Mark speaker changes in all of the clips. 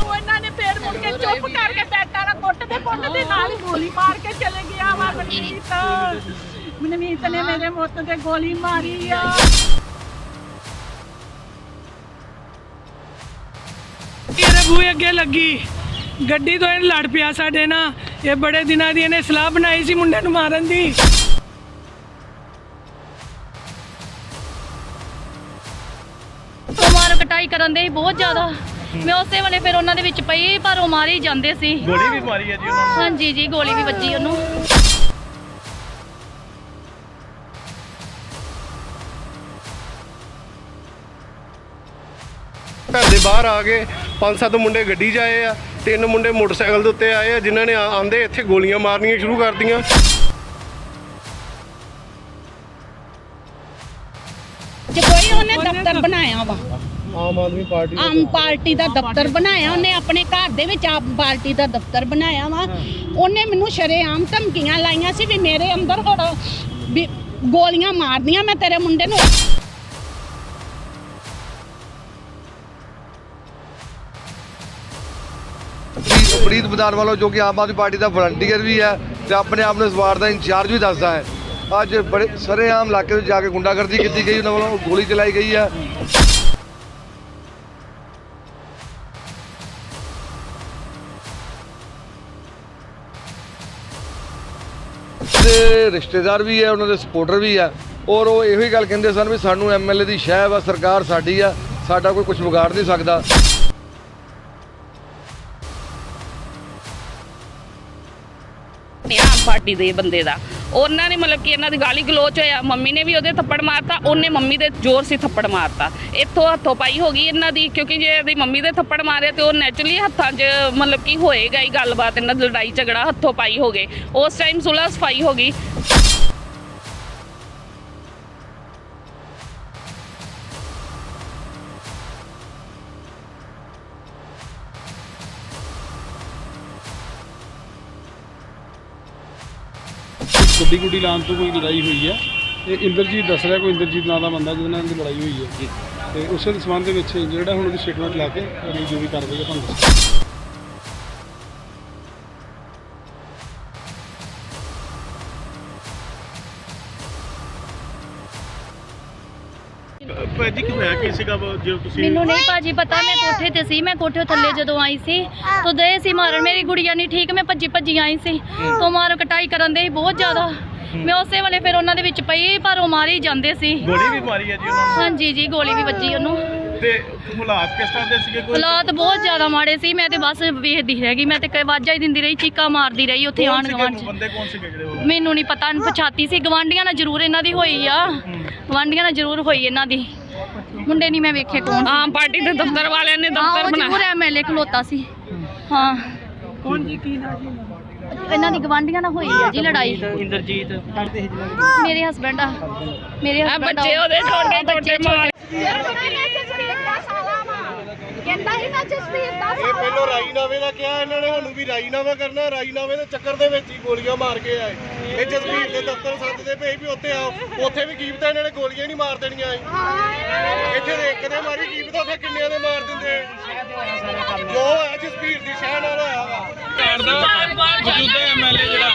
Speaker 1: ਨੂੰ ਇਹਨਾਂ ਨੇ ਫੇਰ ਮੁੜ ਕੇ ਚੁੱਪ ਕਰਕੇ ਬੈਠਾ ਨਾ ਕੁੱਟ ਦੇ ਪੁੱਟ ਦੇ ਨਾਲ ਹੀ ਗੋਲੀ ਮਾਰ ਕੇ ਚਲੇ ਗਿਆ ਵਾ ਮਨਮੀਤ। ਮਨਮੀਤ ਨੇ ਮੇਰੇ ਮੁੱਤ ਤੇ ਗੋਲੀ ਮਾਰੀ ਆ।
Speaker 2: ਇਹਦੇ ਬੂਹੇ ਅੱਗੇ ਲੱਗੀ। ਗੱਡੀ ਤੋਂ ਇਹ ਲੜ ਪਿਆ ਸਾਡੇ ਨਾਲ। ਇਹ ਬੜੇ ਦਿਨਾਂ ਦੀ ਇਹਨੇ ਸਲਾਹ ਬਣਾਈ ਸੀ ਮੁੰਡੇ ਨੂੰ ਮਾਰਨ ਦੀ।
Speaker 3: ਉਹ ਮਾਰ ਕਟਾਈ ਕਰਨ ਦੇ ਬਹੁਤ ਜ਼ਿਆਦਾ। ਮੈਂ ਉਸੇ ਵੇਲੇ ਫਿਰ ਉਹਨਾਂ ਦੇ ਵਿੱਚ ਪਈ ਪਰ ਉਹ ਮਾਰੇ ਹੀ ਜਾਂਦੇ ਸੀ।
Speaker 4: ਗੋਲੀ ਵੀ ਮਾਰੀ ਹੈ ਜੀ ਉਹਨਾਂ ਨੂੰ।
Speaker 3: ਹਾਂਜੀ ਜੀ ਗੋਲੀ ਵੀ ਵੱਜੀ ਉਹਨੂੰ।
Speaker 5: ਘਰ ਦੇ ਬਾਹਰ ਆ ਕੇ ਪੰਜ ਸੱਤ ਮੁੰਡੇ ਗੱਡੀ 'ਚ ਆਏ ਆ ਤਿੰਨ ਮੁੰਡੇ ਮੋਟਰਸਾਈਕਲ ਦੇ ਉੱਤੇ ਆਏ ਆ ਜਿਨ੍ਹਾਂ ਨੇ ਆ- ਆਂਦੇ ਇੱਥੇ ਗੋਲੀਆਂ ਮਾਰਨੀਆਂ ਸ਼ੁਰੂ ਕਰਤੀਆਂ ਆਮ ਆਦਮੀ ਪਾਰਟੀ
Speaker 6: ਆਮ ਪਾਰਟੀ ਦਾ ਦਫ਼ਤਰ ਬਣਾਇਆ ਉਹਨੇ ਆਪਣੇ ਘਰ ਦੇ ਵਿੱਚ ਆਮ ਪਾਰਟੀ ਦਾ ਦਫ਼ਤਰ ਬਣਾਇਆ ਵਾ। ਉਹਨੇ ਮੈਨੂੰ ਸ਼ਰੇਆਮ ਧਮਕੀਆਂ ਲਾਈਆਂ ਸੀ ਵੀ ਮੇਰੇ ਅੰਦਰ ਹੁਣ ਵੀ ਗੋਲੀਆਂ ਮਾਰਦੀਆਂ ਮੈਂ ਤੇਰੇ ਮੁੰਡੇ ਨੂੰ।
Speaker 7: ਪ੍ਰੀਤ ਬਦਾਨ ਵੱਲੋਂ ਜੋ ਕਿ ਆਮ ਆਦਮੀ ਪਾਰਟੀ ਦਾ ਵਲੰਟੀਅਰ ਵੀ ਹੈ ਤੇ ਆਪਣੇ ਆਪ ਨੂੰ ਇਸ ਵਾਰ ਦਾ ਇੰਚਾਰਜ ਵੀ ਦੱਸਦਾ ਹੈ। ਅੱਜ ਬੜੇ ਸਰੇਆਮ ਇਲਾਕੇ ਵਿੱਚ ਜਾ ਕੇ ਗੁੰਡਾਗਰਦੀ ਕੀਤੀ ਗਈ ਉਹਨਾਂ ਵੱਲੋਂ ਗੋਲੀ ਚਲਾਈ ਗਈ ਹੈ। ਦੇ ਰਿਸ਼ਤੇਦਾਰ ਵੀ ਹੈ, ਉਹਨਾਂ ਦੇ ਸਪੋਰਟਰ ਵੀ ਆ ਔਰ ਉਹ ਇਹੋ ਹੀ ਗੱਲ ਕਹਿੰਦੇ ਸਨ ਵੀ ਸਾਨੂੰ ਐਮਐਲਏ ਦੀ ਸ਼ਹਿ ਵਾ ਸਰਕਾਰ ਸਾਡੀ ਆ, ਸਾਡਾ ਕੋਈ ਕੁਝ ਵਿਗਾੜ ਨਹੀਂ ਸਕਦਾ।
Speaker 8: ਪਾਰਟੀ ਦੇ ਬੰਦੇ ਦਾ। ਉਹਨਾਂ ਨੇ ਮਤਲਬ ਕਿ ਇਹਨਾਂ ਦੀ ਗਾਲੀ ਗਲੋਚ ਹੋਇਆ। ਮੰਮੀ ਨੇ ਵੀ ਉਹਦੇ ਥੱਪੜ ਮਾਰਤਾ। ਉਹਨੇ ਮੰਮੀ ਦੇ ਜ਼ੋਰ ਸੀ ਥੱਪੜ ਮਾਰਤਾ। ਇੱਥੋਂ ਹੱਥੋਂ ਪਾਈ ਹੋ ਗਈ ਇਹਨਾਂ ਦੀ, ਕਿਉਂਕਿ ਜੇ ਇਹਦੀ ਮੰਮੀ ਦੇ ਥੱਪੜ ਮਾਰਿਆ ਤੇ ਉਹ ਨੈਚੁਰਲੀ ਹੱਥਾਂ 'ਚ ਮਤਲਬ ਕਿ ਹੋਏਗਾ ਹੀ ਗੱਲਬਾਤ, ਇਹਨਾਂ ਦੀ ਲੜਾਈ ਝਗੜਾ ਹੱਥੋਂ ਪਾਈ ਹੋ ਗਏ। ਉਸ ਟਾਈਮ ਸੁਲਹ ਸਫ਼ਾਈ ਹੋ ਗਈ।
Speaker 9: ਗੱਡੀ ਗੁੱਡੀ ਲਾਉਣ ਤੋਂ ਕੋਈ ਲੜਾਈ ਹੋਈ ਹੈ। ਇਹ ਇੰਦਰਜੀਤ ਦੱਸ ਰਿਹਾ ਕੋਈ ਇੰਦਰਜੀਤ ਨਾਂ ਦਾ ਬੰਦਾ ਜਿਹਦੇ ਨਾਲ ਇਹਦੀ ਲੜਾਈ ਹੋਈ ਹੈ। ਤੇ ਉਸੇ ਦੇ ਸੰਬੰਧ ਦੇ ਵਿੱਚ ਜਿਹੜਾ ਹੁਣ ਉਹਦੀ ਸਟੇਟਮੈਂਟ ਲੈ ਕੇ ਅਗਲੀ ਜੋ ਵੀ ਕਾਰਵਾਈ ਹੈ ਤੁਹਾਨੂੰ ਦੱਸਾਂਗੇ
Speaker 4: ਸੀਗਾ ਜਦੋਂ ਤੁਸੀਂ
Speaker 3: ਮੈਨੂੰ ਨਹੀਂ ਭਾਜੀ ਪਤਾ ਮੈਂ ਕੋਠੇ ਤੇ ਸੀ ਮੈਂ ਕੋਠੇ ਥੱਲੇ ਜਦੋਂ ਆਈ ਸੀ ਤਾਂ ਦੇ ਸੀ ਮਾਰਨ ਮੇਰੀ ਗੁੜੀਆ ਨਹੀਂ ਠੀਕ ਮੈਂ ਭੱਜੀ ਭੱਜੀ ਆਈ ਸੀ। ਤੋਂ ਮਾਰ ਕਟਾਈ ਕਰਨ ਦੇ ਸੀ ਬਹੁਤ ਜ਼ਿਆਦਾ। ਮੈਂ ਉਸੇ ਵੇਲੇ ਫਿਰ ਉਹਨਾਂ ਦੇ ਵਿੱਚ ਪਈ ਪਰ ਉਹ ਮਾਰੇ ਹੀ ਜਾਂਦੇ ਸੀ।
Speaker 4: ਗੋਲੀ ਵੀ ਮਾਰੀ ਹੈ ਜੀ ਉਹਨਾਂ
Speaker 3: ਹਾਂਜੀ ਜੀ ਗੋਲੀ ਵੀ ਵੱਜੀ ਉਹਨੂੰ।
Speaker 4: ਨੂੰ ਤੇ ਹਾਲਾਤ ਕਿਸ ਤਰ੍ਹਾਂ ਦੇ ਸੀਗੇ? ਕੋਈ
Speaker 3: ਹਾਲਾਤ ਬਹੁਤ ਜ਼ਿਆਦਾ ਮਾੜੇ ਸੀ ਮੈਂ ਤੇ ਬਸ ਵੇਖਦੀ ਰਹਿ ਗਈ ਮੈਂ ਤੇ ਕਈ ਆਵਾਜ਼ਾਂ ਹੀ ਦਿੰਦੀ ਰਹੀ ਚੀਕਾਂ ਮਾਰਦੀ ਰਹੀ ਉੱਥੇ
Speaker 4: ਕੌਣ
Speaker 3: ਆਣ
Speaker 4: ਸੀਗੇ?
Speaker 3: ਗਵਾਂਢ ਚ।
Speaker 4: ਬੰਦੇ ਕੌਣ ਸੀਗੇ ਜਿਹੜੇ ਉਹ?
Speaker 3: ਮੈਨੂੰ ਨਹੀਂ ਪਤਾ ਪਛਾਤੀ ਸੀ ਗਵਾਂਢੀਆਂ ਨਾਲ ਜ਼ਰੂਰ ਇਹਨਾਂ ਦੀ ਹੋਈ ਆ। ਗਵਾਂਢੀਆਂ ਨਾਲ ਜ਼ਰੂਰ ਹੋਈ ਇਹਨਾਂ ਦੀ। ਮੁੰਡੇ ਨਹੀਂ ਮੈਂ ਵੇਖੇ ਕੌਣ ਸੀ।
Speaker 8: ਆਮ ਪਾਰਟੀ ਦੇ ਦਫ਼ਤਰ ਵਾਲਿਆਂ ਨੇ
Speaker 3: ਹਾਂ,
Speaker 8: ਦਫ਼ਤਰ
Speaker 3: ਉਹ
Speaker 8: ਬਣਾ
Speaker 3: ਜ਼ਰੂਰ ਐਮਐਲਏ ਖਲੋਤਾ ਸੀ। ਹਾਂ।
Speaker 2: ਕੌਣ ਜੀ ਕੀ ਨਾ ਜੀ?
Speaker 3: ਇਹਨਾਂ ਦੀ ਗਵਾਂਢੀਆਂ ਨਾਲ ਹੋਈ ਆ ਜੀ ਲੜਾਈ।
Speaker 2: ਇੰਦਰਜੀਤ।
Speaker 3: ਮੇਰੇ ਹਸਬੰਡ ਆ। ਮੇਰੇ ਹਸਬੰਡ
Speaker 8: ਬੱਚੇ ਉਹਦੇ ਛੋਟੇ ਛੋਟੇ ਮਾਰ
Speaker 1: ਕਹਿੰਦਾ ਹੀ ਮੈਂ ਜਸਵੀਰ ਦਾ
Speaker 5: ਇਹ ਪਹਿਲੋਂ ਰਾਜੀਨਾਮੇ ਦਾ ਕਿਹਾ ਇਹਨਾਂ ਨੇ ਸਾਨੂੰ ਵੀ ਰਾਜੀਨਾਮਾ ਕਰਨਾ ਰਾਜੀਨਾਮੇ ਦੇ ਚੱਕਰ ਦੇ ਵਿੱਚ ਹੀ ਗੋਲੀਆਂ ਮਾਰ ਕੇ ਆਏ। ਇਹ ਜਸਵੀਰ ਦੇ ਦਫ਼ਤਰ ਸੱਦਦੇ ਪਏ ਵੀ ਉੱਥੇ ਆਓ। ਉੱਥੇ ਵੀ ਕੀਪਤਾ ਇਹਨਾਂ ਨੇ ਗੋਲੀਆਂ ਨਹੀਂ ਮਾਰ ਦੇਣੀਆਂ ਸੀ। ਇੱਥੇ ਦੇ ਇੱਕ ਦੇ ਮਾਰੀ ਕੀਪਤਾ ਫਿਰ ਕਿੰਨਿਆਂ ਦੇ ਮਾਰ ਦਿੰਦੇ ਜੋ ਹੈ ਜਸਵੀਰ ਦੀ ਸ਼ਹਿ ਨਾਲ ਹੋਇਆ ਵਾ
Speaker 4: ਮੌਜੂਦਾ ਐਮਐਲਏ ਜਿਹੜਾ।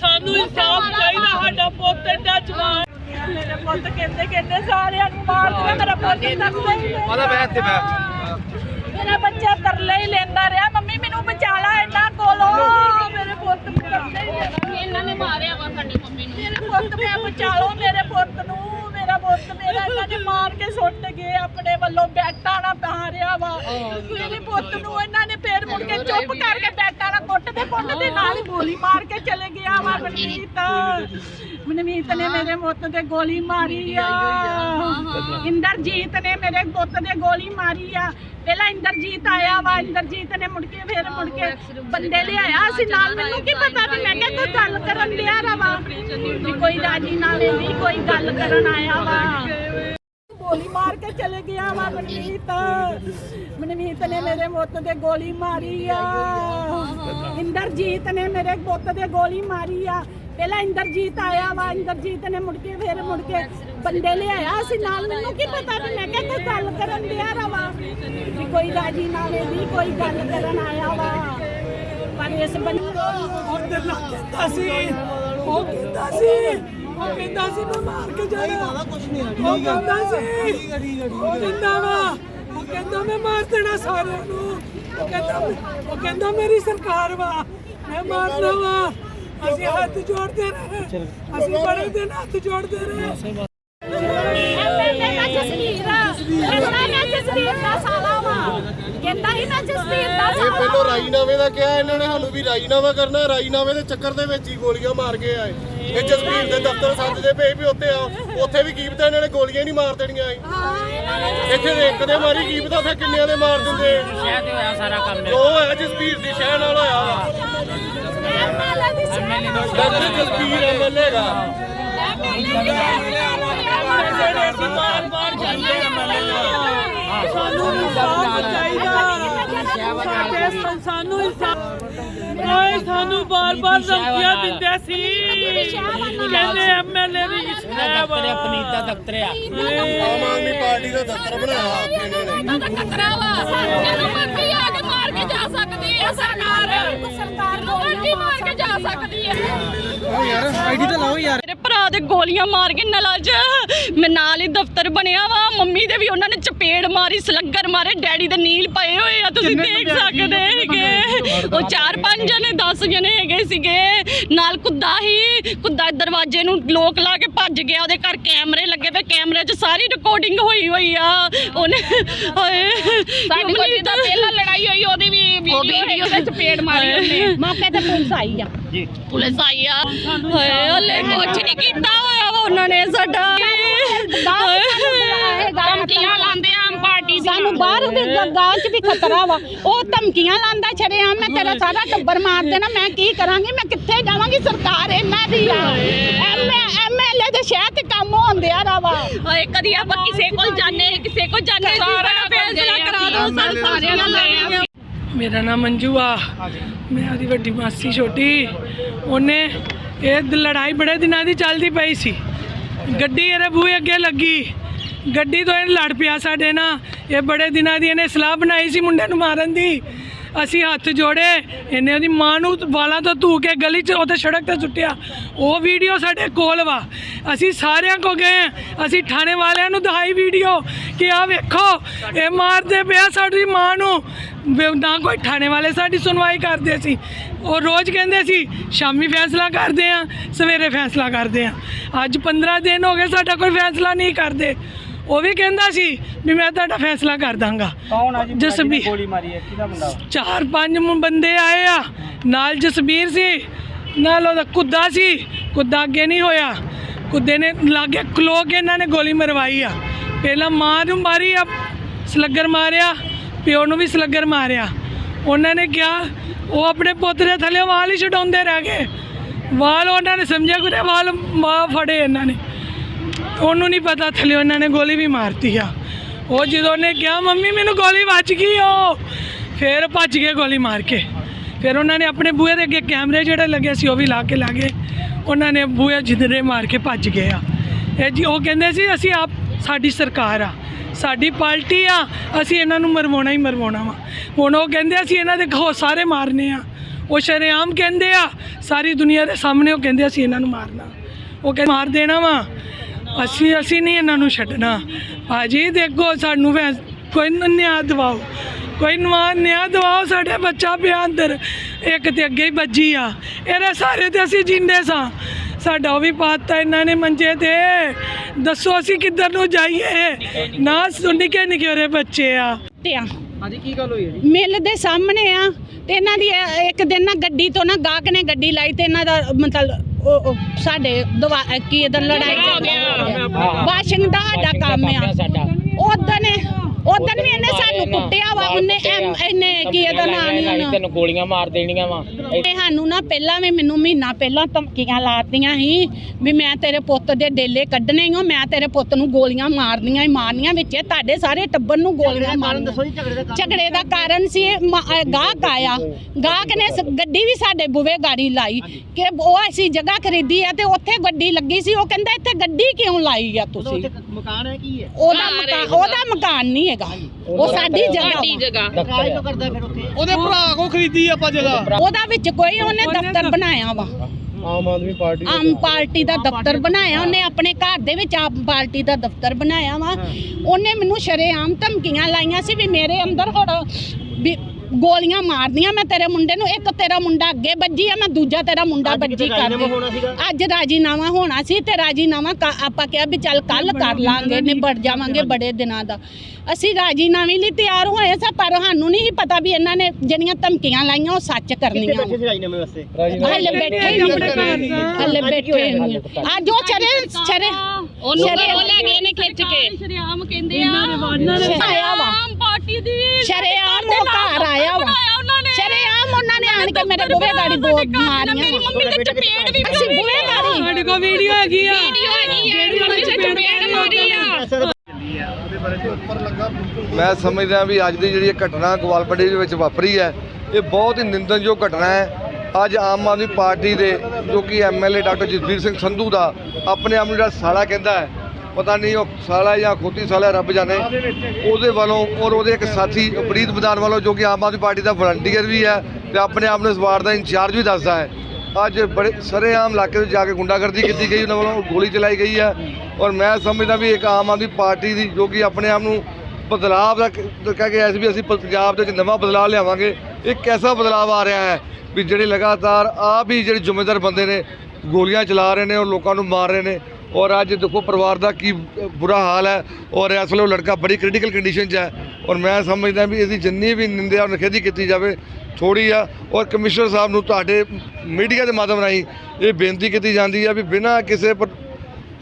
Speaker 2: ਸਾਨੂੰ ਇਨਸਾਫ ਚਾਹੀਦਾ। ਸਾਡਾ ਪੁੱਤ ਦਾ ਜਵਾਨ
Speaker 1: ਮੇਰੇ ਪੁੱਤ ਕਹਿੰਦੇ ਕਹਿੰਦੇ ਸਾਰਿਆਂ ਨੂੰ ਮਾਰ ਦੇ ਮੇਰਾ ਪੁੱਤ ਤਰਲੇ ਹੀ ਆਦਾ ਬੈਠ ਤੇ ਮੇਰਾ ਬੱਚਾ ਤਰਲੇ ਹੀ ਲੈਂਦਾ ਰਿਹਾ ਮੰਮੀ ਮੈਨੂੰ ਬਚਾ ਲੈ ਇਹਨਾਂ ਕੋਲੋਂ। ਮੇਰੇ ਪੁੱਤ ਨੂੰ ਤਰਲੇ ਹੀ ਲੈਂਦਾ
Speaker 3: ਇਹਨਾਂ ਨੇ ਮਾਰਿਆ ਵਾ ਸਾਡੀ ਮੰਮੀ ਨੂੰ।
Speaker 1: ਮੇਰੇ ਪੁੱਤ ਮੈਂ ਬਚਾ ਲਓ ਮੇਰੇ ਪੁੱਤ ਨੂੰ। ਮੇਰਾ ਪੁੱਤ ਮੇਰਾ ਇਹਨਾਂ ਨੇ ਮਾਰ ਕੇ ਸੁੱਟ ਗਏ ਆਪਣੇ ਵੱਲੋਂ ਬੈਟਾ ਨਾ ਮਾਰਿਆ ਵਾ। ਮੇਰੇ ਪੁੱਤ ਨੂੰ ਇਹਨਾਂ ਨੇ ਫੇਰ ਮੁੜ ਕੇ ਚੁੱਪ ਕਰਕੇ ਬੈਟਾ ਨਾ ਕੁੱਟ ਦੇ ਪੁੱਟ ਦੇ ਨਾਲ ਹੀ ਗੋਲੀ ਮਾਰ ਕੇ ਚਲੇ ਗਿਆ ਵਾ ਮਨਮੀਤ ਮਨਮੀਤ ਨੇ ਮੇਰੇ ਪੁੱਤ ਤੇ ਗੋਲੀ ਮਾਰੀ ਆ। ਇੰਦਰਜੀਤ ਨੇ ਮੇਰੇ ਪੁੱਤ ਤੇ ਗੋਲੀ ਮਾਰੀ ਆ। ਪਹਿਲਾਂ ਇੰਦਰਜੀਤ ਆਇਆ ਵਾ ਇੰਦਰਜੀਤ ਨੇ ਮੁੜ ਕੇ ਫੇਰ ਮੁੜ ਕੇ ਬੰਦੇ ਲਿਆਇਆ। ਸੀ ਨਾਲ ਮੈਨੂੰ ਕੀ ਪਤਾ ਵੀ ਮੈਂ ਕਿਹਾ ਕੋਈ ਗੱਲ ਕਰਨ ਲਿਆ ਰਵਾ ਵੀ ਕੋਈ ਰਾਜੀ ਨਾਲੇ ਨਹੀਂ ਕੋਈ ਗੱਲ ਕਰਨ ਆਇਆ ਵਾ। ਗੋਲੀ ਮਾਰ ਕੇ ਚਲੇ ਗਿਆ ਵਾ ਮਨਮੀਤ। ਮਨਮੀਤ ਨੇ ਮੇਰੇ ਪੁੱਤ ਤੇ ਗੋਲੀ ਮਾਰੀ ਆ। ਇੰਦਰਜੀਤ ਨੇ ਮੇਰੇ ਪੁੱਤ ਤੇ ਗੋਲੀ ਮਾਰੀ ਆ। ਪਹਿਲਾਂ ਇੰਦਰਜੀਤ ਆਇਆ ਵਾ ਇੰਦਰਜੀਤ ਨੇ ਮੁੜ ਕੇ ਫੇਰ ਮੁੜ ਕੇ ਬੰਦੇ ਲਿਆਇਆ। ਅਸੀਂ ਨਾਲ ਮੈਨੂੰ ਕੀ ਪਤਾ ਵੀ ਮੈਂ ਕਿਹਾ ਕੋਈ ਗੱਲ ਕਰਨ ਦਿਆ ਰਵਾ ਵੀ ਕੋਈ ਰਾਜੀ ਨਾਲੇ ਦੀ ਕੋਈ ਗੱਲ ਕਰਨ ਆਇਆ ਵਾ। ਪਰ ਇਸ ਬੰਦੇ
Speaker 2: ਉਹਦੇ ਨਾਲ ਕਹਿੰਦਾ ਸੀ। ਉਹ ਕਹਿੰਦਾ ਸੀ ਉਹ ਕਹਿੰਦਾ ਸੀ ਮੈਂ ਮਾਰ ਕੇ ਜਾਣਾ। ਕੁਛ ਨਹੀਂ ਉਹ ਕਹਿੰਦਾ ਸੀ ਉਹ ਕਹਿੰਦਾ ਵਾ ਉਹ ਕਹਿੰਦਾ ਮੈਂ ਮਾਰ ਦੇਣਾ ਸਾਰਿਆਂ ਨੂੰ। ਉਹ ਕਹਿੰਦਾ ਉਹ ਕਹਿੰਦਾ ਮੇਰੀ ਸਰਕਾਰ ਵਾ ਮੈਂ ਮਾਰਨਾ ਵਾ। ਅਸੀਂ ਹੱਥ ਜੋੜਦੇ ਰਹੇ। ਅਸੀਂ ਬੜੇ ਦਿਨ ਹੱਥ ਜੋੜਦੇ ਰਹੇ।
Speaker 1: ਦਾ ਜਸਵੀਰ ਕਹਿੰਦਾ ਮੈਂ ਜਸਵੀਰ ਦਾ ਸਾਲਾ ਵਾ। ਕਹਿੰਦਾ ਹੀ ਮੈਂ ਜਸਵੀਰ ਦਾ
Speaker 5: ਇਹ
Speaker 1: ਸਾਲਾ
Speaker 5: ਪਹਿਲਾਂ ਰਾਜੀਨਾਮੇ ਦਾ ਕਿਹਾ ਇਹਨਾਂ ਨੇ ਸਾਨੂੰ ਵੀ ਰਾਜੀਨਾਮਾ ਕਰਨਾ ਰਾਜੀਨਾਮੇ ਦੇ ਚੱਕਰ ਦੇ ਵਿੱਚ ਹੀ ਗੋਲੀਆਂ ਮਾਰ ਕੇ ਆਏ। ਇਹ ਜਸਵੀਰ ਦੇ ਦਫ਼ਤਰ ਸੱਦਦੇ ਪਏ ਵੀ ਉੱਥੇ ਆਓ। ਉੱਥੇ ਵੀ ਕੀ ਪਤਾ ਇਹਨਾਂ ਨੇ ਗੋਲੀਆਂ ਨਹੀਂ ਮਾਰ ਦੇਣੀਆਂ ਸੀ। ਇੱਥੇ ਦੇ ਇੱਕ ਦੇ ਮਾਰੀ ਕੀ ਪਤਾ ਉੱਥੇ ਕਿੰਨਿਆਂ ਦੇ ਮਾਰ ਦਿੰਦੇ? ਸ਼ਹਿਰ ਤੇ ਹੋਇਆ ਸਾਰਾ ਕੰਮ। ਜੋ ਹੋਇਆ ਜਸਵੀਰ ਦੀ ਸ਼ਹਿਰ ਨਾਲ ਹੋਇਆ। ਵਾ
Speaker 1: ਐਮਐਲਏ ਦੀ ਐਮਐਲਏ
Speaker 5: ਡਾਕਟਰ ਜਸਵੀਰ ਐਮਐਲਏ ਹੈਗਾ
Speaker 2: ਸਾਨੂੰ ਇਨਸਾਫ ਚਾਹੀਦਾ ਸਾਨੂੰ ਇਨਸਾਫ ਓਏ ਸਾਨੂੰ ਬਾਰ-ਬਾਰ ਧਮਕੀਆਂ ਦਿੰਦੇ ਸੀ ਕਹਿੰਦੇ ਐਮਐਲਏ ਦੀ ਸ਼ਹਿ ਵਾ
Speaker 10: ਪਨੀਤਾ ਦਫ਼ਤਰ
Speaker 5: ਆਮ ਆਦਮੀ ਪਾਰਟੀ ਦਾ ਦਫ਼ਤਰ ਬਣਾਇਆ ਉੱਥੇ ਨੇ।
Speaker 3: ਖਤਰਾ ਵਾ ਇਹਨੂੰ ਮਰਜ਼ੀ ਆ ਕੇ ਮਾਰ ਕੇ ਜਾ ਸਕਦੀ। ਸਰਕਾਰ। ਸਰਕਾਰ ਮਰਜ਼ੀ ਮਾਰ ਕੇ ਜਾ ਸਕਦੀ ਹੈ? ਮੇਰੇ ਭਰਾ ਦੇ ਗੋਲੀਆਂ ਮਾਰ ਕੇ ਨਲਾਜ। ਮੈਂ ਨਾਲ ਹੀ ਦਫ਼ਤਰ ਬਣਿਆ ਵਾ। ਮੰਮੀ ਦੇ ਵੀ ਉਹਨਾਂ ਨੇ ਚਪੇੜ ਮਾਰੀ ਸਲੱਗਰ ਮਾਰੇ। ਡੈਡੀ ਦੇ ਨੀਲ ਪਏ ਹੋਏ ਆ ਤੁਸੀਂ ਦੇਖ ਸਕਦੇ ਹੈਗੇ। ਉਹ ਚਾਰ ਪੰਜ ਜਣੇ 10 ਜਣੇ ਹੈਗੇ ਸੀਗੇ। ਨਾਲ ਕੁੱਦਾ ਹੀ ਕੁੱਦਾ ਦਰਵਾਜ਼ੇ ਨੂੰ ਲੋਕ ਲਾ ਕੇ ਭੱਜ ਗਿਆ। ਉਹਦੇ ਘਰ ਕੈਮਰੇ ਲੱਗੇ ਪਏ। ਕੈਮਰੇ 'ਚ ਸਾਰੀ ਰਿਕਾਰਡਿੰਗ ਹੋਈ ਹੋਈ ਆ। ਉਹਨੇ ਹਾਏ। ਸਾਡੀ ਕੋਈ ਜਿੱਦਾਂ ਪਹਿਲਾਂ ਲੜਾਈ ਹੋਈ ਉਹਦੀ ਵੀ ਵੀਡੀਓ ਦੇ ਚਪੇੜ ਮਾਰੀ ਉਹਨੇ।
Speaker 1: ਮੌਕੇ ਤੇ ਪੁਲਿਸ ਆਈ ਆ।
Speaker 3: ਪੁਲਿਸ ਆਈ ਆ। ਹਾਏ ਹਲੇ ਕੁਝ ਨਹੀਂ ਕੀਤਾ। ਹੋਇਆ ਵਾ ਉਹਨਾਂ ਨੇ ਸਾਡਾ। ਧਮਕੀਆਂ ਲਾਉਂਦੇ ਆ ਆਮ ਪਾਰਟੀ ਦੀਆਂ।
Speaker 1: ਸਾਨੂੰ ਬਾਹਰ ਵੀ ਗਾਂ ਚ ਵੀ ਖਤਰਾ ਵਾ। ਉਹ ਧਮਕੀਆਂ ਲਾਂਦਾ ਛੜਿਆ ਮੈਂ ਤੇਰਾ ਸਾਰਾ ਟੱਬਰ ਮਾਰ ਦੇਣਾ ਮੈਂ ਕੀ ਕਰਾਂਗੀ ਮੈਂ ਕਿੱਥੇ ਜਾਵਾਂਗੀ? ਸਰਕਾਰ ਇਹਨਾਂ ਦੀ ਆ। ਐਮਐਲਏ ਦੇ ਸ਼ਹਿਰ ਤੇ ਕੰਮ ਹੁੰਦੇ ਆ ਰਵਾ
Speaker 3: ਹਾਏ ਕਦੀ ਆਪਾਂ ਕਿਸੇ ਕੋਲ ਜਾਣੇ ਕਿਸੇ ਕੋਲ ਜਾਣੇ ਸਾਰਾ ਫੈਸਲਾ ਕਰਾ ਦਿਓ ਸਾਨੂੰ ਸਾਰਿਆਂ ਨਾਲ ਲੜੇ ਆ
Speaker 2: ਮੇਰਾ ਨਾਮ ਮੰਜੂ ਆ। ਮੈਂ ਉਹਦੀ ਵੱਡੀ ਮਾਸੀ ਛੋਟੀ। ਉਹਨੇ ਇਹ ਲੜਾਈ ਬੜੇ ਦਿਨਾਂ ਦੀ ਚੱਲਦੀ ਪਈ ਸੀ। ਗੱਡੀ ਇਹਦੇ ਬੂਹੇ ਅੱਗੇ ਲੱਗੀ। ਗੱਡੀ ਤੋਂ ਇਹ ਲੜ ਪਿਆ ਸਾਡੇ ਨਾਲ। ਇਹ ਬੜੇ ਦਿਨਾਂ ਦੀ ਇਹਨੇ ਸਲਾਹ ਬਣਾਈ ਸੀ ਮੁੰਡੇ ਨੂੰ ਮਾਰਨ ਦੀ। ਅਸੀਂ ਹੱਥ ਜੋੜੇ, ਇਹਨੇ ਉਹਦੀ ਮਾਂ ਨੂੰ ਵਾਲਾਂ ਤੋਂ ਧੂ ਕੇ ਗਲੀ 'ਚ ਉਹਦੇ ਸੜਕ ਤੇ ਸੁੱਟਿਆ। ਉਹ ਵੀਡੀਓ ਸਾਡੇ ਕੋਲ ਵਾ। ਅਸੀਂ ਸਾਰਿਆਂ ਕੋ ਗਏ ਅਸੀਂ ਥਾਣੇ ਵਾਲਿਆਂ ਨੂੰ ਦਿਖਾਈ ਵੀਡੀਓ ਕਿ ਆ ਵੇਖੋ, ਇਹ ਮਾਰਦੇ ਪਿਆ ਸਾਡੀ ਮਾਂ ਨੂੰ। ਨਾ ਕੋਈ ਥਾਣੇ ਵਾਲੇ ਸਾਡੀ ਸੁਣਵਾਈ ਕਰਦੇ ਸੀ। ਉਹ ਰੋਜ਼ ਕਹਿੰਦੇ ਸੀ, ਸ਼ਾਮੀ ਫੈਸਲਾ ਕਰਦੇ ਆ ਸਵੇਰੇ ਫੈਸਲਾ ਕਰਦੇ ਆ ਅੱਜ 15 ਦਿਨ ਹੋ ਗਏ, ਸਾਡਾ ਕੋਈ ਫੈਸਲਾ ਨਹੀਂ ਕਰਦੇ। ਉਹ ਵੀ ਕਹਿੰਦਾ ਸੀ ਵੀ ਮੈਂ ਤੁਹਾਡਾ ਫੈਸਲਾ ਕਰ ਦਾਂਗਾ।
Speaker 10: ਕੌਣ ਆ ਜੀ?
Speaker 2: ਜਸਬੀਰ
Speaker 10: ਗੋਲੀ ਮਾਰੀ ਹੈ ਕਿਹਦਾ ਮੁੰਡਾ
Speaker 2: ਚਾਰ ਪੰਜ ਮੁੰ- ਬੰਦੇ ਆਏ ਆ। ਨਾਲ ਜਸਬੀਰ ਸੀ ਨਾਲ ਉਹਦਾ ਕੁੱਦਾ ਸੀ। ਕੁੱਦਾ ਅੱਗੇ ਨਹੀਂ ਹੋਇਆ। ਕੁੱਦੇ ਨੇ ਲਾਗੇ ਖਲੋ ਕੇ ਇਹਨਾਂ ਨੇ ਗੋਲੀ ਮਰਵਾਈ ਆ। ਪਹਿਲਾਂ ਮਾਂ ਨੂੰ ਮਾਰੀ ਆ ਸਲੱਗਰ ਮਾਰਿਆ ਪਿਓ ਨੂੰ ਵੀ ਸਲੱਗਰ ਮਾਰਿਆ। ਉਹਨਾਂ ਨੇ ਕਿਹਾ ਉਹ ਆਪਣੇ ਪੁੱਤ ਦੇ ਥੱਲੇ ਵਾਲ ਹੀ ਛਡਾਉਂਦੇ ਰਹਿ ਗਏ। ਵਾਲ ਉਹਨਾਂ ਨੇ ਸਮਝਿਆ ਕਿ ਵਾਲ ਮਾਂ ਫੜੇ ਇਹਨਾਂ ਨੇ। ਉਹਨੂੰ ਨਹੀਂ ਪਤਾ ਥੱਲੇ ਉਹਨਾਂ ਨੇ ਗੋਲੀ ਵੀ ਮਾਰਤੀ ਆ। ਉਹ ਜਦੋਂ ਉਹਨੇ ਕਿਹਾ, ਮੰਮੀ, ਮੈਨੂੰ ਗੋਲੀ ਵੱਜ ਗਈ ਉਹ ਫਿਰ ਭੱਜ ਗਏ ਗੋਲੀ ਮਾਰ ਕੇ। ਫਿਰ ਉਹਨਾਂ ਨੇ ਆਪਣੇ ਬੂਹੇ ਦੇ ਅੱਗੇ ਕੈਮਰੇ ਜਿਹੜੇ ਲੱਗੇ ਸੀ, ਉਹ ਵੀ ਲਾ ਕੇ ਲਾ ਗਏ। ਉਹਨਾਂ ਨੇ ਬੂਹੇ ਜਿੱਦਰੇ ਮਾਰ ਕੇ ਭੱਜ ਗਏ ਆ। ਇਹ ਜੀ, ਉਹ ਕਹਿੰਦੇ ਸੀ, ਅਸੀਂ ਆਪ, ਸਾਡੀ ਸਰਕਾਰ ਆ। ਸਾਡੀ ਪਾਰਟੀ ਆ। ਅਸੀਂ ਇਹਨਾਂ ਨੂੰ ਮਰਵਾਉਣਾ ਹੀ ਮਰਵਾਉਣਾ ਵਾ। ਹੁਣ ਉਹ ਕਹਿੰਦੇ, ਅਸੀਂ ਇਹਨਾਂ ਦੇ ਘੋ ਸਾਰੇ ਮਾਰਨੇ ਆ। ਉਹ ਸ਼ਰੇਆਮ ਕਹਿੰਦੇ ਆ, ਸਾਰੀ ਦੁਨੀਆ ਦੇ ਸਾਹਮਣੇ ਉਹ ਕਹਿੰਦੇ, ਅਸੀਂ ਇਹਨਾਂ ਨੂੰ ਮਾਰਨਾ। ਉਹ ਕਹਿੰਦੇ, ਮਾਰ ਦੇਣਾ ਵਾ। ਅਸੀਂ ਅਸੀਂ ਨਹੀਂ ਇਹਨਾਂ ਨੂੰ ਛੱਡਣਾ। ਭਾਜੀ ਦੇਖੋ ਸਾਨੂੰ ਕੋਈ ਨਿਆਂ ਦਿਵਾਓ। ਕੋਈ ਨਵਾਂ ਨਿਆਂ ਦਿਵਾਓ ਸਾਡੇ ਬੱਚਾ ਪਿਆ ਅੰਦਰ। ਇੱਕ ਤੇ ਅੱਗੇ ਹੀ ਵੱਜੀ ਆ। ਇਹਦੇ ਸਾਰੇ ਤੇ ਅਸੀਂ ਜਿੰਦੇ ਸਾਂ। ਸਾਡਾ ਉਹ ਵੀ ਪਾਤਾ ਇਹਨਾਂ ਨੇ ਮੰਜੇ ਤੇ। ਦੱਸੋ ਅਸੀਂ ਕਿੱਧਰ ਨੂੰ ਜਾਈਏ? ਨਾ ਸੁਣ ਕੇ ਨਿਕਿਰੇ ਬੱਚੇ ਆ।
Speaker 1: ਤੇ ਆ।
Speaker 10: ਹਾਂਜੀ ਕੀ ਗੱਲ ਹੋਈ ਹੈ ਜੀ?
Speaker 1: ਮਿਲ ਦੇ ਸਾਹਮਣੇ ਆ। ਤੇ ਇਹਨਾਂ ਦੀ ਇੱਕ ਦਿਨ ਨਾ ਗੱਡੀ ਤੋਂ ਨਾ ਗਾਹਕ ਨੇ ਗੱਡੀ ਲਾਈ ਤੇ ਇਹਨਾਂ ਦਾ ਮਤਲਬ ਉਹ- ਸਾਡੇ ਦਵਾ ਕੀ ਇਧਰ ਲੜਾਈ ਚੱਲ ਵਾਸ਼ਿੰਗ ਦਾ ਸਾਡਾ ਕੰਮ ਆ। ਉਦੋਂ ਨੇ ਉਦੋਂ ਵੀ ਇਹਨੇ ਸਾਨੂੰ ਕੁੱਟਿਆ ਵਾ ਉਹਨੇ ਇਹਨੇ ਕੀ ਇਹਦਾ ਨਾਂ ਨਹੀਂ ਉਹਨੂੰ।
Speaker 10: ਤੈਨੂੰ ਗੋਲੀਆਂ ਮਾਰ ਦੇਣੀਆਂ ਵਾ।
Speaker 1: ਇਹ ਸਾਨੂੰ ਨਾ ਪਹਿਲਾਂ ਵੀ ਮੈਨੂੰ ਮਹੀਨਾ ਪਹਿਲਾਂ ਧਮਕੀਆਂ ਲਾਤੀਆਂ ਸੀ ਵੀ ਮੈਂ ਤੇਰੇ ਪੁੱਤ ਦੇ ਡੇਲੇ ਕੱਢਣੇ ਓ ਮੈਂ ਤੇਰੇ ਪੁੱਤ ਨੂੰ ਗੋਲੀਆਂ ਮਾਰਨੀਆਂ ਹੀ ਮਾਰਨੀਆਂ ਵਿੱਚ। ਇਹ ਤੁਹਾਡੇ ਸਾਰੇ ਟੱਬਰ ਨੂੰ ਗੋਲੀਆਂ ਮਾਰਨੀਆਂ ਝਗੜੇ ਦਾ ਕਾਰਨ ਸੀ ਗਾਹਕ ਆਇਆ। ਗਾਹਕ ਨੇ ਗੱਡੀ ਵੀ ਸਾਡੇ ਬੂਵੇ ਗਾੜੀ ਲਾਈ। ਕਿ ਉਹ ਅਸੀਂ ਜਗ੍ਹਾ ਖਰੀਦੀ ਆ ਤੇ ਉੱਥੇ ਗੱਡੀ ਲੱਗੀ ਸੀ। ਉਹ ਕਹਿੰਦਾ ਇੱਥੇ ਗੱਡੀ ਕਿਉਂ ਲਾਈ ਆ ਤੁਸੀਂ?
Speaker 10: ਮਕਾਨ ਹੈ ਕੀ ਹੈ?
Speaker 1: ਉਹਦਾ ਮਕਾਨ ਉਹਦਾ। ਮਕਾਨ ਨਹੀਂ ਹੈਗਾ। ਉਹ ਸਾਡੀ ਜਗ੍ਹਾ।
Speaker 10: ਕਾਹ ਤੋਂ ਕਰਦਾ ਫਿਰ ਉੱਥੇ।
Speaker 5: ਉਹਦੇ ਭਰਾ ਕੋ ਖਰੀਦੀ ਆਪਾਂ ਜਗ੍ਹਾ।
Speaker 1: ਉਹਦਾ ਵਿੱਚ ਕੋਈ ਉਹਨੇ ਦਫ਼ਤਰ ਬਣਾਇਆ ਵਾ।
Speaker 5: ਆਮ ਆਦਮੀ ਪਾਰਟੀ
Speaker 1: ਆਮ ਪਾਰਟੀ ਦਾ ਦਫ਼ਤਰ ਬਣਾਇਆ। ਉਹਨੇ ਆਪਣੇ ਘਰ ਦੇ ਵਿੱਚ ਆਮ ਪਾਰਟੀ ਦਾ ਦਫ਼ਤਰ ਬਣਾਇਆ ਵਾ। ਉਹਨੇ ਮੈਨੂੰ ਸ਼ਰੇਆਮ ਧਮਕੀਆਂ ਲਾਈਆਂ ਸੀ ਵੀ ਮੇਰੇ ਅੰਦਰ ਹੁਣ ਵੀ ਗੋਲੀਆਂ ਮਾਰਦੀਆਂ ਮੈਂ ਤੇਰੇ ਮੁੰਡੇ ਨੂੰ ਇੱਕ ਤੇਰਾ ਮੁੰਡਾ ਅੱਗੇ ਵੱਜੀ ਆ ਮੈਂ ਦੂਜਾ ਤੇਰਾ ਮੁੰਡਾ ਵੱਜੀ ਕਰ ਅੱਜ ਰਾਜੀਨਾਮਾ ਹੋਣਾ ਸੀ ਤੇ ਰਾਜੀਨਾਮਾ ਆਪਾਂ ਕਿਹਾ ਵੀ ਚੱਲ ਕੱਲ ਕਰ ਲਾਂਗੇ ਨਿਬੜ ਜਾਵਾਂਗੇ ਬੜੇ ਦਿਨਾਂ ਦਾ। ਅਸੀਂ ਰਾਜੀਨਾਮੇ ਲਈ ਤਿਆਰ ਹੋਏ ਸਾਂ ਪਰ ਸਾਨੂੰ ਨਹੀਂ ਪਤਾ ਵੀ ਇਹਨਾਂ ਨੇ ਜਿਹੜੀਆਂ ਧਮਕੀਆਂ ਲਾਈਆਂ ਉਹ ਸੱਚ ਕਰਨੀਆਂ। ਹਲੇ ਬੈਠੇ ਹਲੇ ਬੈਠੇ ਅੱਜ ਉਹ ਚਰੇ ਚਰੇ
Speaker 8: ਉਹਨੂੰ ਘਰੋਂ ਲੈ ਗਏ ਨੇ ਖਿੱਚ ਕੇ?
Speaker 3: ਸ਼ਰਿਆਮ ਕਹਿੰਦੇ ਆ।
Speaker 1: ਆਇਆ ਵਾ।
Speaker 3: ਆਮ ਪਾਰਟੀ ਦੀ
Speaker 1: ਸ਼ਰੇਆਮ ਉਹ ਘਰ ਆਇਆ ਵਾ। ਸ਼ਰੇਆਮ ਉਹਨਾਂ ਨੇ ਆਣ ਕੇ ਮੇਰੇ ਬੂਹੇ ਗਾੜੀ ਦੋ ਮਾਰੀਆਂ
Speaker 3: ਮੇਰੀ ਮੰਮੀ ਦੇ ਚਪੇੜ ਵੀ
Speaker 1: ਅਸੀਂ ਬੂਹੇ ਗਾੜੀ
Speaker 2: ਸਾਡੇ ਕੋਲ ਵੀਡੀਓ ਹੈਗੀ ਆ।
Speaker 8: ਵੀਡੀਓ ਹੈਗੀ ਹੈ ਮੰਮੀ ਦੇ ਚਪੇੜ ਮਾਰੀ ਆ।
Speaker 7: ਮੈਂ ਸਮਝਦਾ ਵੀ ਅੱਜ ਦੀ ਜਿਹੜੀ ਇਹ ਘਟਨਾ ਗਵਾਲਪੰਡੀ ਦੇ ਵਿੱਚ ਵਾਪਰੀ ਹੈ ਇਹ ਬਹੁਤ ਹੀ ਨਿੰਦਨਯੋਗ ਘਟਨਾ ਹੈ। ਅੱਜ ਆਮ ਆਦਮੀ ਪਾਰਟੀ ਦੇ ਜੋ ਕਿ ਐਮਐਲਏ ਡਾਕਟਰ ਜਸਬੀਰ ਸਿੰਘ ਸੰਧੂ ਦਾ ਆਪਣੇ ਆਪ ਨੂੰ ਜਿਹੜਾ ਸਾਲਾ ਕਹਿੰਦਾ ਹੈ, ਪਤਾ ਨਹੀਂ ਉਹ ਸਾਲਾ ਜਾਂ ਖੋਤੀ ਸਾਲਾ ਰੱਬ ਜਾਣੇ, ਉਹਦੇ ਵੱਲੋਂ ਔਰ ਉਹਦੇ ਇੱਕ ਸਾਥੀ ਪ੍ਰੀਤ ਵਿਧਾਨ ਵੱਲੋਂ ਜੋ ਕਿ ਆਮ ਆਦਮੀ ਪਾਰਟੀ ਦਾ ਵਲੰਟੀਅਰ ਵੀ ਹੈ ਤੇ ਆਪਣੇ ਆਪ ਨੂੰ ਇਸ ਵਾਰਡ ਦਾ ਇੰਚਾਰਜ ਵੀ ਦੱਸਦਾ ਹੈ। ਅੱਜ ਬੜੇ ਸਰੇਆਮ ਇਲਾਕੇ ਵਿੱਚ ਜਾ ਕੇ ਗੁੰਡਾਗਰਦੀ ਕੀਤੀ ਗਈ, ਉਹਨਾਂ ਵੱਲੋਂ ਗੋਲੀ ਚਲਾਈ ਗਈ ਹੈ ਔਰ ਮੈਂ ਸਮਝਦਾ ਵੀ ਇੱਕ ਆਮ ਆਦਮੀ ਪਾਰਟੀ ਦੀ ਜੋ ਕਿ ਆਪਣੇ ਆਪ ਨੂੰ ਬਦਲਾਵ ਦਾ ਕਹਿ ਕੇ ਐਸ ਵੀ ਅਸੀਂ ਪੰਜਾਬ ਦੇ ਵਿੱਚ ਨਵਾਂ ਬਦਲਾਅ ਲਿਆਵਾਂਗੇ। ਇੱਕ ਐਸਾ ਬਦਲਾਅ ਆ ਰਿਹਾ ਹੈ ਵੀ ਜਿਹੜੇ ਲਗਾਤਾਰ ਆਪ ਹੀ ਜਿਹੜੇ ਜ਼ਿੰਮੇਦਾਰ ਬੰਦੇ ਨੇ, ਗੋਲੀਆਂ ਚਲਾ ਰਹੇ ਨੇ ਔਰ ਲੋਕਾਂ ਨੂੰ ਮਾਰ ਰਹੇ ਨੇ ਔਰ ਅੱਜ ਦੇਖੋ ਪਰਿਵਾਰ ਦਾ ਕੀ ਬੁਰਾ ਹਾਲ ਹੈ ਔਰ ਇਸ ਵੇਲੇ ਉਹ ਲੜਕਾ ਬੜੀ ਕ੍ਰਿਟੀਕਲ ਕੰਡੀਸ਼ਨ 'ਚ ਹੈ ਔਰ ਮੈਂ ਸਮਝਦਾ ਵੀ ਇਹਦੀ ਜਿੰਨੀ ਵੀ ਨਿੰਦਿਆ ਔਰ ਨਿਖੇਧੀ ਕੀਤੀ ਜਾਵੇ ਥੋੜੀ ਆ ਔਰ ਕਮਿਸ਼ਨਰ ਸਾਹਿਬ ਨੂੰ ਤੁਹਾਡੇ ਮੀਡੀਆ ਦੇ ਮਾਧਿਅਮ ਰਾਹੀਂ ਇਹ ਬੇਨਤੀ ਕੀਤੀ ਜਾਂਦੀ ਹੈ ਵੀ ਬਿਨਾਂ ਕਿਸੇ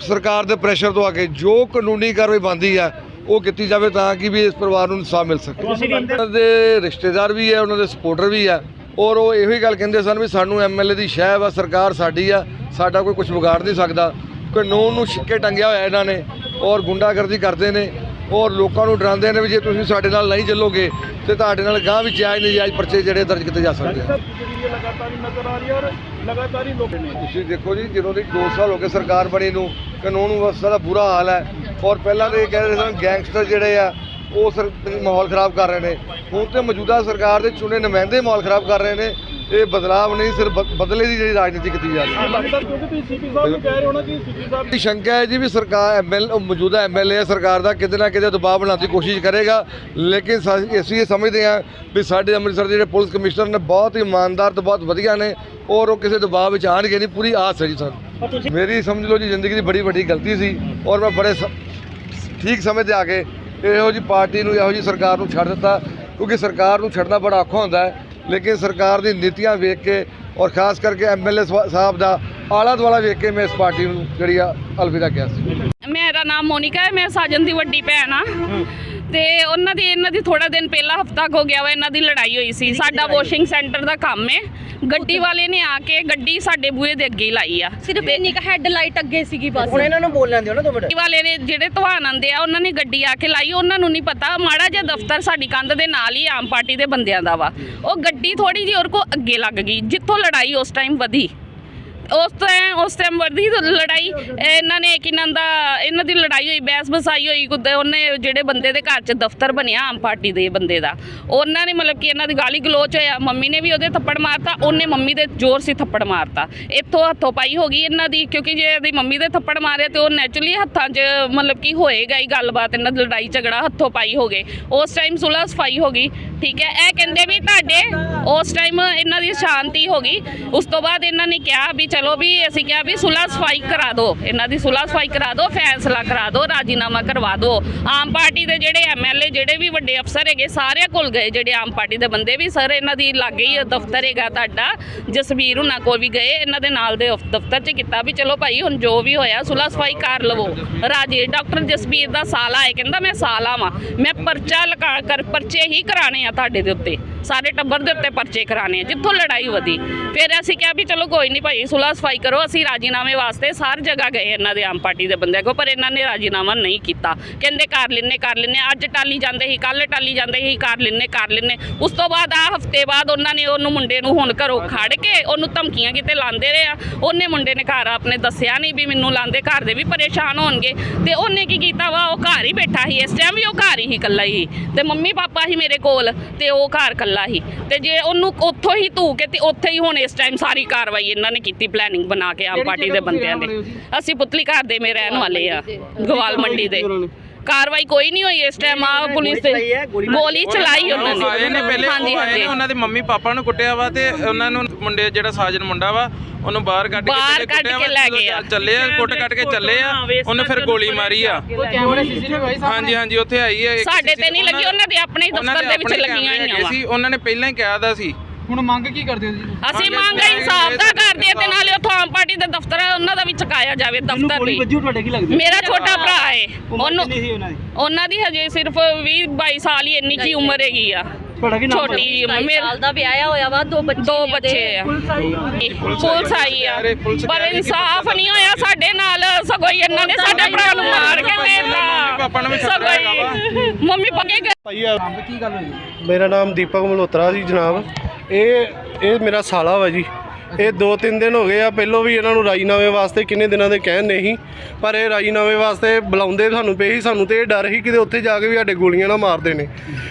Speaker 7: ਸਰਕਾਰ ਦੇ ਪ੍ਰੈਸ਼ਰ ਤੋਂ ਆ ਕੇ ਜੋ ਕਾਨੂੰਨੀ ਕਾਰਵਾਈ ਬਣਦੀ ਆ ਉਹ ਕੀਤੀ ਜਾਵੇ ਤਾਂ ਕਿ ਵੀ ਇਸ ਪਰਿਵਾਰ ਨੂੰ ਇਨਸਾਫ ਮਿਲ ਸਕੇ। ਉਹਨਾਂ ਦੇ ਰਿਸ਼ਤੇਦਾਰ ਵੀ ਹੈ ਉਹਨਾਂ ਦੇ ਸਪੋਰਟਰ ਵੀ ਹੈ। ਔਰ ਉਹ ਇਹੋ ਹੀ ਗੱਲ ਕਹਿੰਦੇ ਸਨ ਵੀ ਸਾਨੂੰ ਐਮਐਲਏ ਦੀ ਸ਼ਹਿ ਵਾ ਸਰਕਾਰ ਸਾਡੀ ਆ ਸਾਡਾ ਕੋਈ ਕੁਝ ਵਿਗਾੜ ਨਹੀਂ ਸਕਦਾ। ਕਾਨੂੰਨ ਨੂੰ ਛਿੱਕੇ ਟੰਗਿਆ ਹੋਇਆ ਇਹਨਾਂ ਨੇ ਔਰ ਗੁੰਡਾਗਰਦੀ ਕਰਦੇ ਨੇ ਔਰ ਲੋਕਾਂ ਨੂੰ ਡਰਾਉਂਦੇ ਨੇ ਵੀ ਜੇ ਤੁਸੀਂ ਸਾਡੇ ਨਾਲ ਨਹੀਂ ਚੱਲੋਗੇ ਤੇ ਤੁਹਾਡੇ ਨਾਲ ਗਾਂ ਵੀ ਜਾਇਜ਼ ਨਜਾਇਜ਼ ਪਰਚੇ ਜਿਹੜੇ ਦਰਜ ਕੀਤੇ ਜਾ ਸਕਦੇ ਆ।
Speaker 4: ਲਗਾਤਾਰ ਨਜ਼ਰ ਆ ਰਹੀ ਔਰ ਲਗਾਤਾਰ ਲੋਕ ਨੇ।
Speaker 7: ਤੁਸੀਂ ਦੇਖੋ ਜੀ ਜਦੋਂ ਦੀ 2 ਸਾਲ ਹੋ ਗਏ ਸਰਕਾਰ ਬਣੀ ਨੂੰ ਕਾਨੂੰਨ ਵਿਵਸਥਾ ਦਾ ਬੁਰਾ ਹਾਲ ਹੈ। ਔਰ ਪਹਿਲਾਂ ਤੇ ਇਹ ਕਹਿ ਰਹੇ ਸਨ ਗੈਂਗਸਟਰ ਜਿਹੜੇ ਆ, ਉਹ ਸਰ ਮਾਹੌਲ ਖਰਾਬ ਕਰ ਰਹੇ ਨੇ। ਹੁਣ ਤੇ ਮੌਜੂਦਾ ਸਰਕਾਰ ਦੇ ਚੁਣੇ ਨੁਮਾਇੰਦੇ ਮਾਹੌਲ ਖਰਾਬ ਕਰ ਰਹੇ ਨੇ। ਇਹ ਬਦਲਾਵ ਨਹੀਂ ਸਿਰਫ ਬਦਲੇ ਦੀ ਜਿਹੜੀ ਰਾਜਨੀਤੀ ਕੀਤੀ ਜਾ ਰਹੀ ਹੈ।
Speaker 4: ਲੱਗਦਾ ਕਿਉਂਕਿ ਤੁਸੀਂ ਸੀਪੀ ਸਾਹਿਬ ਨੂੰ ਕਹਿ ਰਹੇ ਹੋ ਨਾ ਕਿ ਸੀਪੀ ਸਾਹਿਬ
Speaker 7: ਦੀ ਸ਼ੰਕਾ ਹੈ ਜੀ ਵੀ ਸਰਕਾਰ ਐਮਐਲ ਮੌਜੂਦਾ ਐਮਐਲਏ ਸਰਕਾਰ ਦਾ ਕਿਤੇ ਨਾ ਕਿਤੇ ਦਬਾਅ ਬਣਾਉਣ ਦੀ ਕੋਸ਼ਿਸ਼ ਕਰੇਗਾ। ਲੇਕਿਨ ਅਸੀਂ ਇਹ ਸਮਝਦੇ ਹਾਂ ਵੀ ਸਾਡੇ ਅੰਮ੍ਰਿਤਸਰ ਦੇ ਜਿਹੜੇ ਪੁਲਿਸ ਕਮਿਸ਼ਨਰ ਨੇ ਬਹੁਤ ਹੀ ਇਮਾਨਦਾਰ ਤੇ ਬਹੁਤ ਵਧੀਆ ਨੇ ਔਰ ਉਹ ਕਿਸੇ ਦਬਾਅ ਵਿੱਚ ਆਣਗੇ ਨਹੀਂ ਪੂਰੀ ਆਸ ਹੈ ਜੀ ਸਾਨੂੰ। ਮੇਰੀ ਸਮਝ ਲਓ ਜੀ ਜ਼ਿੰਦਗੀ ਦੀ ਬੜੀ ਵੱਡੀ ਗਲਤੀ ਸੀ ਔਰ ਮੈਂ ਬੜੇ ਠੀਕ ਸਮੇਂ ਤੇ ਆ ਕੇ ਇਹੋ ਜੀ ਪਾਰਟੀ ਨੂੰ ਇਹੋ ਜੀ ਸਰਕਾਰ ਨੂੰ ਛੱਡ ਦਿੱਤਾ ਕਿਉਂਕਿ ਸਰਕਾਰ ਨੂੰ ਛੱਡਣਾ ਬੜਾ ਔਖਾ ਹੁੰਦਾ ਹੈ। ਲੇਕਿਨ ਸਰਕਾਰ ਦੀ ਨੀਤੀਆਂ ਵੇਖ ਕੇ ਔਰ ਖਾਸ ਕਰਕੇ ਐਮਐਲਏ ਸਾਹਿਬ ਦਾ ਆਲਾ ਦੁਆਲਾ ਵੇਖ ਕੇ ਮੈਂ ਇਸ ਪਾਰਟੀ ਨੂੰ ਜਿਹੜੀ ਆ ਅਲਵਿਦਾ ਕਿਹਾ ਸੀ।
Speaker 8: ਮੇਰਾ ਨਾਮ ਮੋਨਿਕਾ ਹੈ, ਮੈਂ ਸਾਜਨ ਦੀ ਵੱਡੀ ਭੈਣ ਆ। ਤੇ ਉਹਨਾਂ ਦੀ ਇਹਨਾਂ ਦੀ ਥੋੜਾ ਦਿਨ ਪਹਿਲਾਂ ਹਫਤਾ ਹੋ ਗਿਆ ਵਾ ਇਹਨਾਂ ਦੀ ਲੜਾਈ ਹੋਈ ਸੀ। ਸਾਡਾ ਵਾਸ਼ਿੰਗ ਸੈਂਟਰ ਦਾ ਕੰਮ ਹੈ ਗੱਡੀ ਵਾਲੇ ਨੇ ਆ ਕੇ ਗੱਡੀ ਸਾਡੇ ਬੂਹੇ ਦੇ ਅੱਗੇ ਹੀ ਲਾਈ ਆ।
Speaker 3: ਸਿਰਫ ਇੰਨੀ ਕ ਹੈੱਡ ਲਾਈਟ ਅੱਗੇ ਸੀਗੀ ਬਸ।
Speaker 10: ਹੁਣ ਇਹਨਾਂ ਨੂੰ ਬੋਲ ਲੈਂਦੇ ਹੋ ਨਾ ਦੋ ਮਿੰਟ।
Speaker 8: ਗੱਡੀ ਵਾਲੇ ਨੇ ਜਿਹੜੇ ਧਵਾਨ ਆਂਦੇ ਆ ਉਹਨਾਂ ਨੇ ਗੱਡੀ ਆ ਕੇ ਲਾਈ। ਉਹਨਾਂ ਨੂੰ ਨਹੀਂ ਪਤਾ ਮਾੜਾ ਜਿਹਾ ਦਫ਼ਤਰ ਸਾਡੀ ਕੰਧ ਦੇ ਨਾਲ ਹੀ ਆਮ ਪਾਰਟੀ ਦੇ ਬੰਦਿਆਂ ਦਾ ਵਾ। ਉਹ ਗੱਡੀ ਥੋੜੀ ਜਿਹੀ ਹੋਰ ਕੋ ਅੱਗੇ ਲੱਗ ਗਈ ਜਿੱਥੋਂ ਲੜਾਈ ਉਸ ਟਾਈਮ ਵਧੀ। ਉਸ ਟਾਈਮ ਉਸ ਟਾਈਮ ਵਰਦੀ ਲੜਾਈ ਇਹਨਾਂ ਨੇ ਕਿਨਾਂ ਦਾ, ਇਹਨਾਂ ਦੀ ਲੜਾਈ ਹੋਈ, ਬਹਿਸ ਬਸਾਈ ਹੋਈ, ਕੁੱਤੇ ਉਹਨੇ ਜਿਹੜੇ ਬੰਦੇ ਦੇ ਘਰ 'ਚ ਦਫ਼ਤਰ ਬਣਿਆ, ਆਮ ਪਾਰਟੀ ਦੇ ਬੰਦੇ ਦਾ। ਉਹਨਾਂ ਨੇ ਮਤਲਬ ਕਿ ਇਹਨਾਂ ਦੀ ਗਾਲੀ ਗਲੋਚ ਹੋਇਆ, ਮੰਮੀ ਨੇ ਵੀ ਉਹਦੇ ਥੱਪੜ ਮਾਰਤਾ, ਉਹਨੇ ਮੰਮੀ ਦੇ ਜ਼ੋਰ ਸੀ ਥੱਪੜ ਮਾਰਤਾ। ਇੱਥੋਂ ਹੱਥੋਂ ਪਾਈ ਹੋ ਗਈ ਇਹਨਾਂ ਦੀ, ਕਿਉਂਕਿ ਜੇ ਇਹਦੀ ਮੰਮੀ ਦੇ ਥੱਪੜ ਮਾਰਿਆ ਤੇ ਉਹ ਨੈਚੁਰਲੀ ਹੱਥਾਂ 'ਚ ਮਤਲਬ ਕਿ ਹੋਏਗਾ ਹੀ ਗੱਲਬਾਤ, ਇਹਨਾਂ ਦੀ ਲੜਾਈ ਝਗੜਾ ਹੱਥੋਂ ਪਾਈ ਹੋ ਗਏ। ਉਸ ਟਾਈਮ ਸੁਲਹ ਸਫ਼ਾਈ ਹੋ ਗਈ, ਠੀਕ ਹੈ? ਇਹ ਕਹਿੰਦੇ ਵੀ ਤੁਹਾਡੇ, ਉਸ ਟਾਈਮ ਇਹਨਾਂ ਦੀ ਸ਼ਾਂਤੀ ਹੋ ਗਈ। ਉਸ ਤੋਂ ਬਾਅਦ ਇਹਨਾਂ ਨੇ ਕਿਹਾ ਵੀ ਚਲੋ ਵੀ ਅਸੀਂ ਕਿਹਾ ਵੀ ਸੁਲਾ ਸਫ਼ਾਈ ਕਰਾ ਦਿਓ, ਇਹਨਾਂ ਦੀ ਸੁਲਾ ਸਫ਼ਾਈ ਕਰਾ ਦਿਓ, ਫੈਸਲਾ ਕਰਾ ਦਿਓ, ਰਾਜੀਨਾਮਾ ਕਰਵਾ ਦਿਓ। ਆਮ ਪਾਰਟੀ ਦੇ ਜਿਹੜੇ ਐਮਐਲਏ ਜਿਹੜੇ ਵੀ ਵੱਡੇ ਅਫਸਰ ਹੈਗੇ, ਸਾਰਿਆਂ ਕੋਲ ਗਏ, ਜਿਹੜੇ ਆਮ ਪਾਰਟੀ ਦੇ ਬੰਦੇ ਵੀ, ਸਰ, ਇਹਨਾਂ ਦੀ ਲਾਗੇ ਹੀ ਦਫ਼ਤਰ ਹੈਗਾ ਤੁਹਾਡਾ, ਜਸਵੀਰ ਹੁਣਾਂ ਕੋਲ ਵੀ ਗਏ, ਇਹਨਾਂ ਦੇ ਨਾਲ ਦੇ ਦਫ਼ਤਰ 'ਚ ਕੀਤਾ ਵੀ ਚਲੋ ਭਾਈ, ਹੁਣ ਜੋ ਵੀ ਹੋਇਆ, ਸੁਲਾ ਸਫ਼ਾਈ ਕਰ ਲਵੋ। ਰਾਜੇ ਡਾਕਟਰ ਜਸਵੀਰ ਦਾ ਸਾਲਾ ਹੈ, ਕਹਿੰਦਾ ਮੈਂ ਸਾਲਾ ਵਾਂ, ਮੈਂ ਪਰਚਾ ਲਗਾ ਕਰ, ਪਰਚੇ ਹੀ ਕਰਾਣੇ ਆ ਤੁਹਾਡੇ ਦੇ ਉੱਤੇ। ਸਾਰੇ ਟੱਬਰ ਦੇ ਉੱਤੇ ਪਰਚੇ ਕਰਾਣੇ ਆ, ਜਿੱਥੋਂ ਲੜਾਈ ਵਧੀ। ਫਿਰ ਅਸੀਂ ਕਿਹਾ ਵੀ ਚਲੋ ਕੋਈ ਨਹੀਂ ਭਾਈ, ਸੁਲਾ ਸਫ਼ਾਈ ਕਰੋ, ਅਸੀਂ ਰਾਜੀਨਾਮੇ ਵਾਸਤੇ ਸਾਰ ਜਗ੍ਹਾ ਗਏ ਇਹਨਾਂ ਦੇ ਆਮ ਪਾਰਟੀ ਦੇ ਬੰਦਿਆਂ ਕੋ ਪਰ ਇਹਨਾਂ ਨੇ ਰਾਜੀਨਾਮਾ ਨਹੀਂ ਕੀਤਾ। ਕਹਿੰਦੇ ਕਰ ਲੈਨੇ ਕਰ ਲੈਨੇ ਅੱਜ ਟਾਲੀ ਜਾਂਦੇ ਸੀ ਕੱਲ ਟਾਲੀ ਜਾਂਦੇ ਸੀ, ਕਰ ਲੈਨੇ ਕਰ ਲੈਨੇ ਉਸ ਤੋਂ ਬਾਅਦ ਆ ਹਫ਼ਤੇ ਬਾਅਦ ਉਹਨਾਂ ਨੇ ਉਹਨੂੰ ਮੁੰਡੇ ਨੂੰ ਹੁਣ ਘਰੋਂ ਖੜ ਕੇ ਉਹਨੂੰ ਧਮਕੀਆਂ ਕਿਤੇ ਲਾਉਂਦੇ ਰਹੇ ਆ। ਉਹਨੇ ਮੁੰਡੇ ਨੇ ਘਰ ਆਪਣੇ ਦੱਸਿਆ ਨਹੀਂ ਵੀ ਮੈਨੂੰ ਲਾਉਂਦੇ, ਘਰ ਦੇ ਵੀ ਪਰੇਸ਼ਾਨ ਹੋਣਗੇ। ਤੇ ਉਹਨੇ ਕੀ ਕੀਤਾ ਵਾ, ਉਹ ਘਰ ਹੀ ਬੈਠਾ ਸੀ, ਇਸ ਟਾਈਮ ਵੀ ਉਹ ਘਰ ਹੀ ਇਕੱਲਾ ਹੀ ਤੇ ਮੰਮੀ ਪਾਪਾ ਹੀ ਮੇਰੇ ਕੋਲ, ਤੇ ਉਹ ਘਰ ਇਕੱਲਾ ਹੀ ਤੇ ਜੇ ਉਹਨੂੰ ਉੱਥੋਂ ਹੀ ਧੂ ਕੇ ਤੇ ਉੱਥੇ ਹੀ ਹੁਣ ਇਸ ਟਾਈਮ ਸਾਰੀ ਕਾਰਵਾਈ ਇਹਨਾਂ ਨੇ ਕੀਤੀ ਪਲੈਨਿੰਗ ਬਣਾ ਕੇ ਆਮ ਪਾਰਟੀ ਦੇ ਬੰਦਿਆਂ ਦੇ। ਅਸੀਂ ਪੁਤਲੀ ਘਰ ਦੇ ਮੇ ਰਹਿਣ ਵਾਲੇ ਆ ਗਵਾਲ ਮੰਡੀ ਦੇ। ਕਾਰਵਾਈ ਕੋਈ ਨਹੀਂ ਹੋਈ ਇਸ ਟਾਈਮ ਆ ਪੁਲਿਸ ਤੇ ਗੋਲੀ ਚਲਾਈ ਉਹਨਾਂ ਨੇ।
Speaker 11: ਆਏ ਨੇ ਪਹਿਲੇ ਆਏ ਨੇ
Speaker 8: ਹਾਂਜੀ।
Speaker 11: ਉਹਨਾਂ ਦੇ ਮੰਮੀ ਪਾਪਾ ਨੂੰ ਕੁੱਟਿਆ ਵਾ ਤੇ ਉਹਨਾਂ ਨੂੰ ਮੁੰਡੇ ਜਿਹੜਾ ਸਾਜਨ ਮੁੰਡਾ ਵਾ ਉਹਨੂੰ ਬਾਹਰ ਕੱਢ ਕੇ
Speaker 8: ਬਾਹਰ
Speaker 11: ਪਹਿਲੇ
Speaker 8: ਕੱਢ
Speaker 11: ਕੁੱਟਿਆ
Speaker 8: ਕੇ
Speaker 11: ਵਾ,
Speaker 8: ਲੈ
Speaker 11: ਜਦੋਂ
Speaker 8: ਗਏ ਆ।
Speaker 11: ਚੱਲੇ ਆ ਕੁੱਟ ਕੱਟ ਕੇ ਚੱਲੇ ਆ ਉਹਨੇ ਫਿਰ ਗੋਲੀ ਮਾਰੀ ਆ। ਹਾਂਜੀ ਹਾਂਜੀ ਉੱਥੇ ਆਈ ਹੈ
Speaker 8: ਸਾਡੇ ਤੇ ਨਹੀਂ ਲੱਗੀ ਉਹਨਾਂ ਦੇ ਆਪਣੇ ਦਫ਼ਤਰ ਦੇ ਵਿੱਚ ਲੱਗੀਆਂ ਹੋਈਆਂ
Speaker 11: ਸੀ ਉਹਨਾਂ ਨੇ ਪਹਿਲਾਂ ਹੀ ਕਿਹਾ ਦਾ ਸੀ।
Speaker 10: ਹੁਣ ਮੰਗ ਕੀ ਕਰਦੇ ਹੋ ਜੀ?
Speaker 8: ਅਸੀਂ ਮੰਗ ਇਨਸਾਫ ਦਾ ਕਰਦੇ ਆ ਤੇ ਨਾਲੇ ਉੱਥੋਂ ਆਮ ਪਾਰਟੀ ਦੇ ਦਫ਼ਤਰ ਆ ਉਹਨਾਂ ਦਾ ਵੀ ਚੁਕਾਇਆ ਜਾਵੇ ਦਫ਼ਤਰ ਵੀ।
Speaker 10: ਤੁਹਾਡੇ ਕੀ ਲੱਗਦਾ?
Speaker 8: ਮੇਰਾ ਛੋਟਾ ਭਰਾ ਹੈ। ਉਹਨੂੰ
Speaker 10: ਉਹਨਾਂ ਦੀ?
Speaker 8: ਉਹਨਾਂ ਦੀ ਹਜੇ ਸਿਰਫ 20 22 ਸਾਲ ਹੀ ਇੰਨੀ ਕੀ ਉਮਰ ਹੈਗੀ ਆ।
Speaker 10: ਤੁਹਾਡਾ ਕੀ
Speaker 8: ਛੋਟੀ ਮੇਰਾ
Speaker 3: ਸਾਲ ਦਾ ਵਿਆਹਿਆ ਹੋਇਆ ਵਾ ਦੋ ਬੱਚੇ
Speaker 8: ਦੋ ਬੱਚੇ ਆ। ਪੁਲਿਸ ਆਈ ਆ। ਪਰ ਇਨਸਾਫ ਨਹੀਂ ਹੋਇਆ ਸਾਡੇ ਨਾਲ ਸਗੋਂ ਹੀ ਇਹਨਾਂ ਨੇ ਸਾਡੇ ਭਰਾ ਨੂੰ ਮਾਰ ਕੇ
Speaker 11: ਖਤਰਾ
Speaker 8: ਸਗੋਂ ਹੀ ਮੰਮੀ ਪੱਕੇ ਗਏ
Speaker 5: ਭਾਈ ਆ
Speaker 10: ਕੀ ਗੱਲ ਹੋਈ?
Speaker 5: ਮੇਰਾ ਨਾਮ ਦੀਪਕ ਮਲਹੋਤਰਾ ਜੀ ਜਨਾਬ। ਇਹ ਇਹ ਮੇਰਾ ਸਾਲਾ ਵਾ ਜੀ। ਇਹ ਦੋ ਤਿੰਨ ਦਿਨ ਹੋ ਗਏ ਆ ਪਹਿਲੋਂ ਵੀ ਇਹਨਾਂ ਨੂੰ ਰਾਜੀਨਾਮੇ ਵਾਸਤੇ ਕਿੰਨੇ ਦਿਨਾਂ ਦੇ ਕਹਿਣ ਨਹੀਂ ਪਰ ਇਹ ਰਾਜੀਨਾਮੇ ਵਾਸਤੇ ਬੁਲਾਉਂਦੇ ਸਾਨੂੰ ਪਏ ਸੀ ਸਾਨੂੰ ਤੇ ਇਹ ਡਰ ਸੀ ਕਿਤੇ ਉੱਥੇ ਜਾ ਕੇ ਵੀ ਸਾਡੇ ਗੋਲੀਆਂ ਨਾ ਮਾਰਦੇ ਨੇ।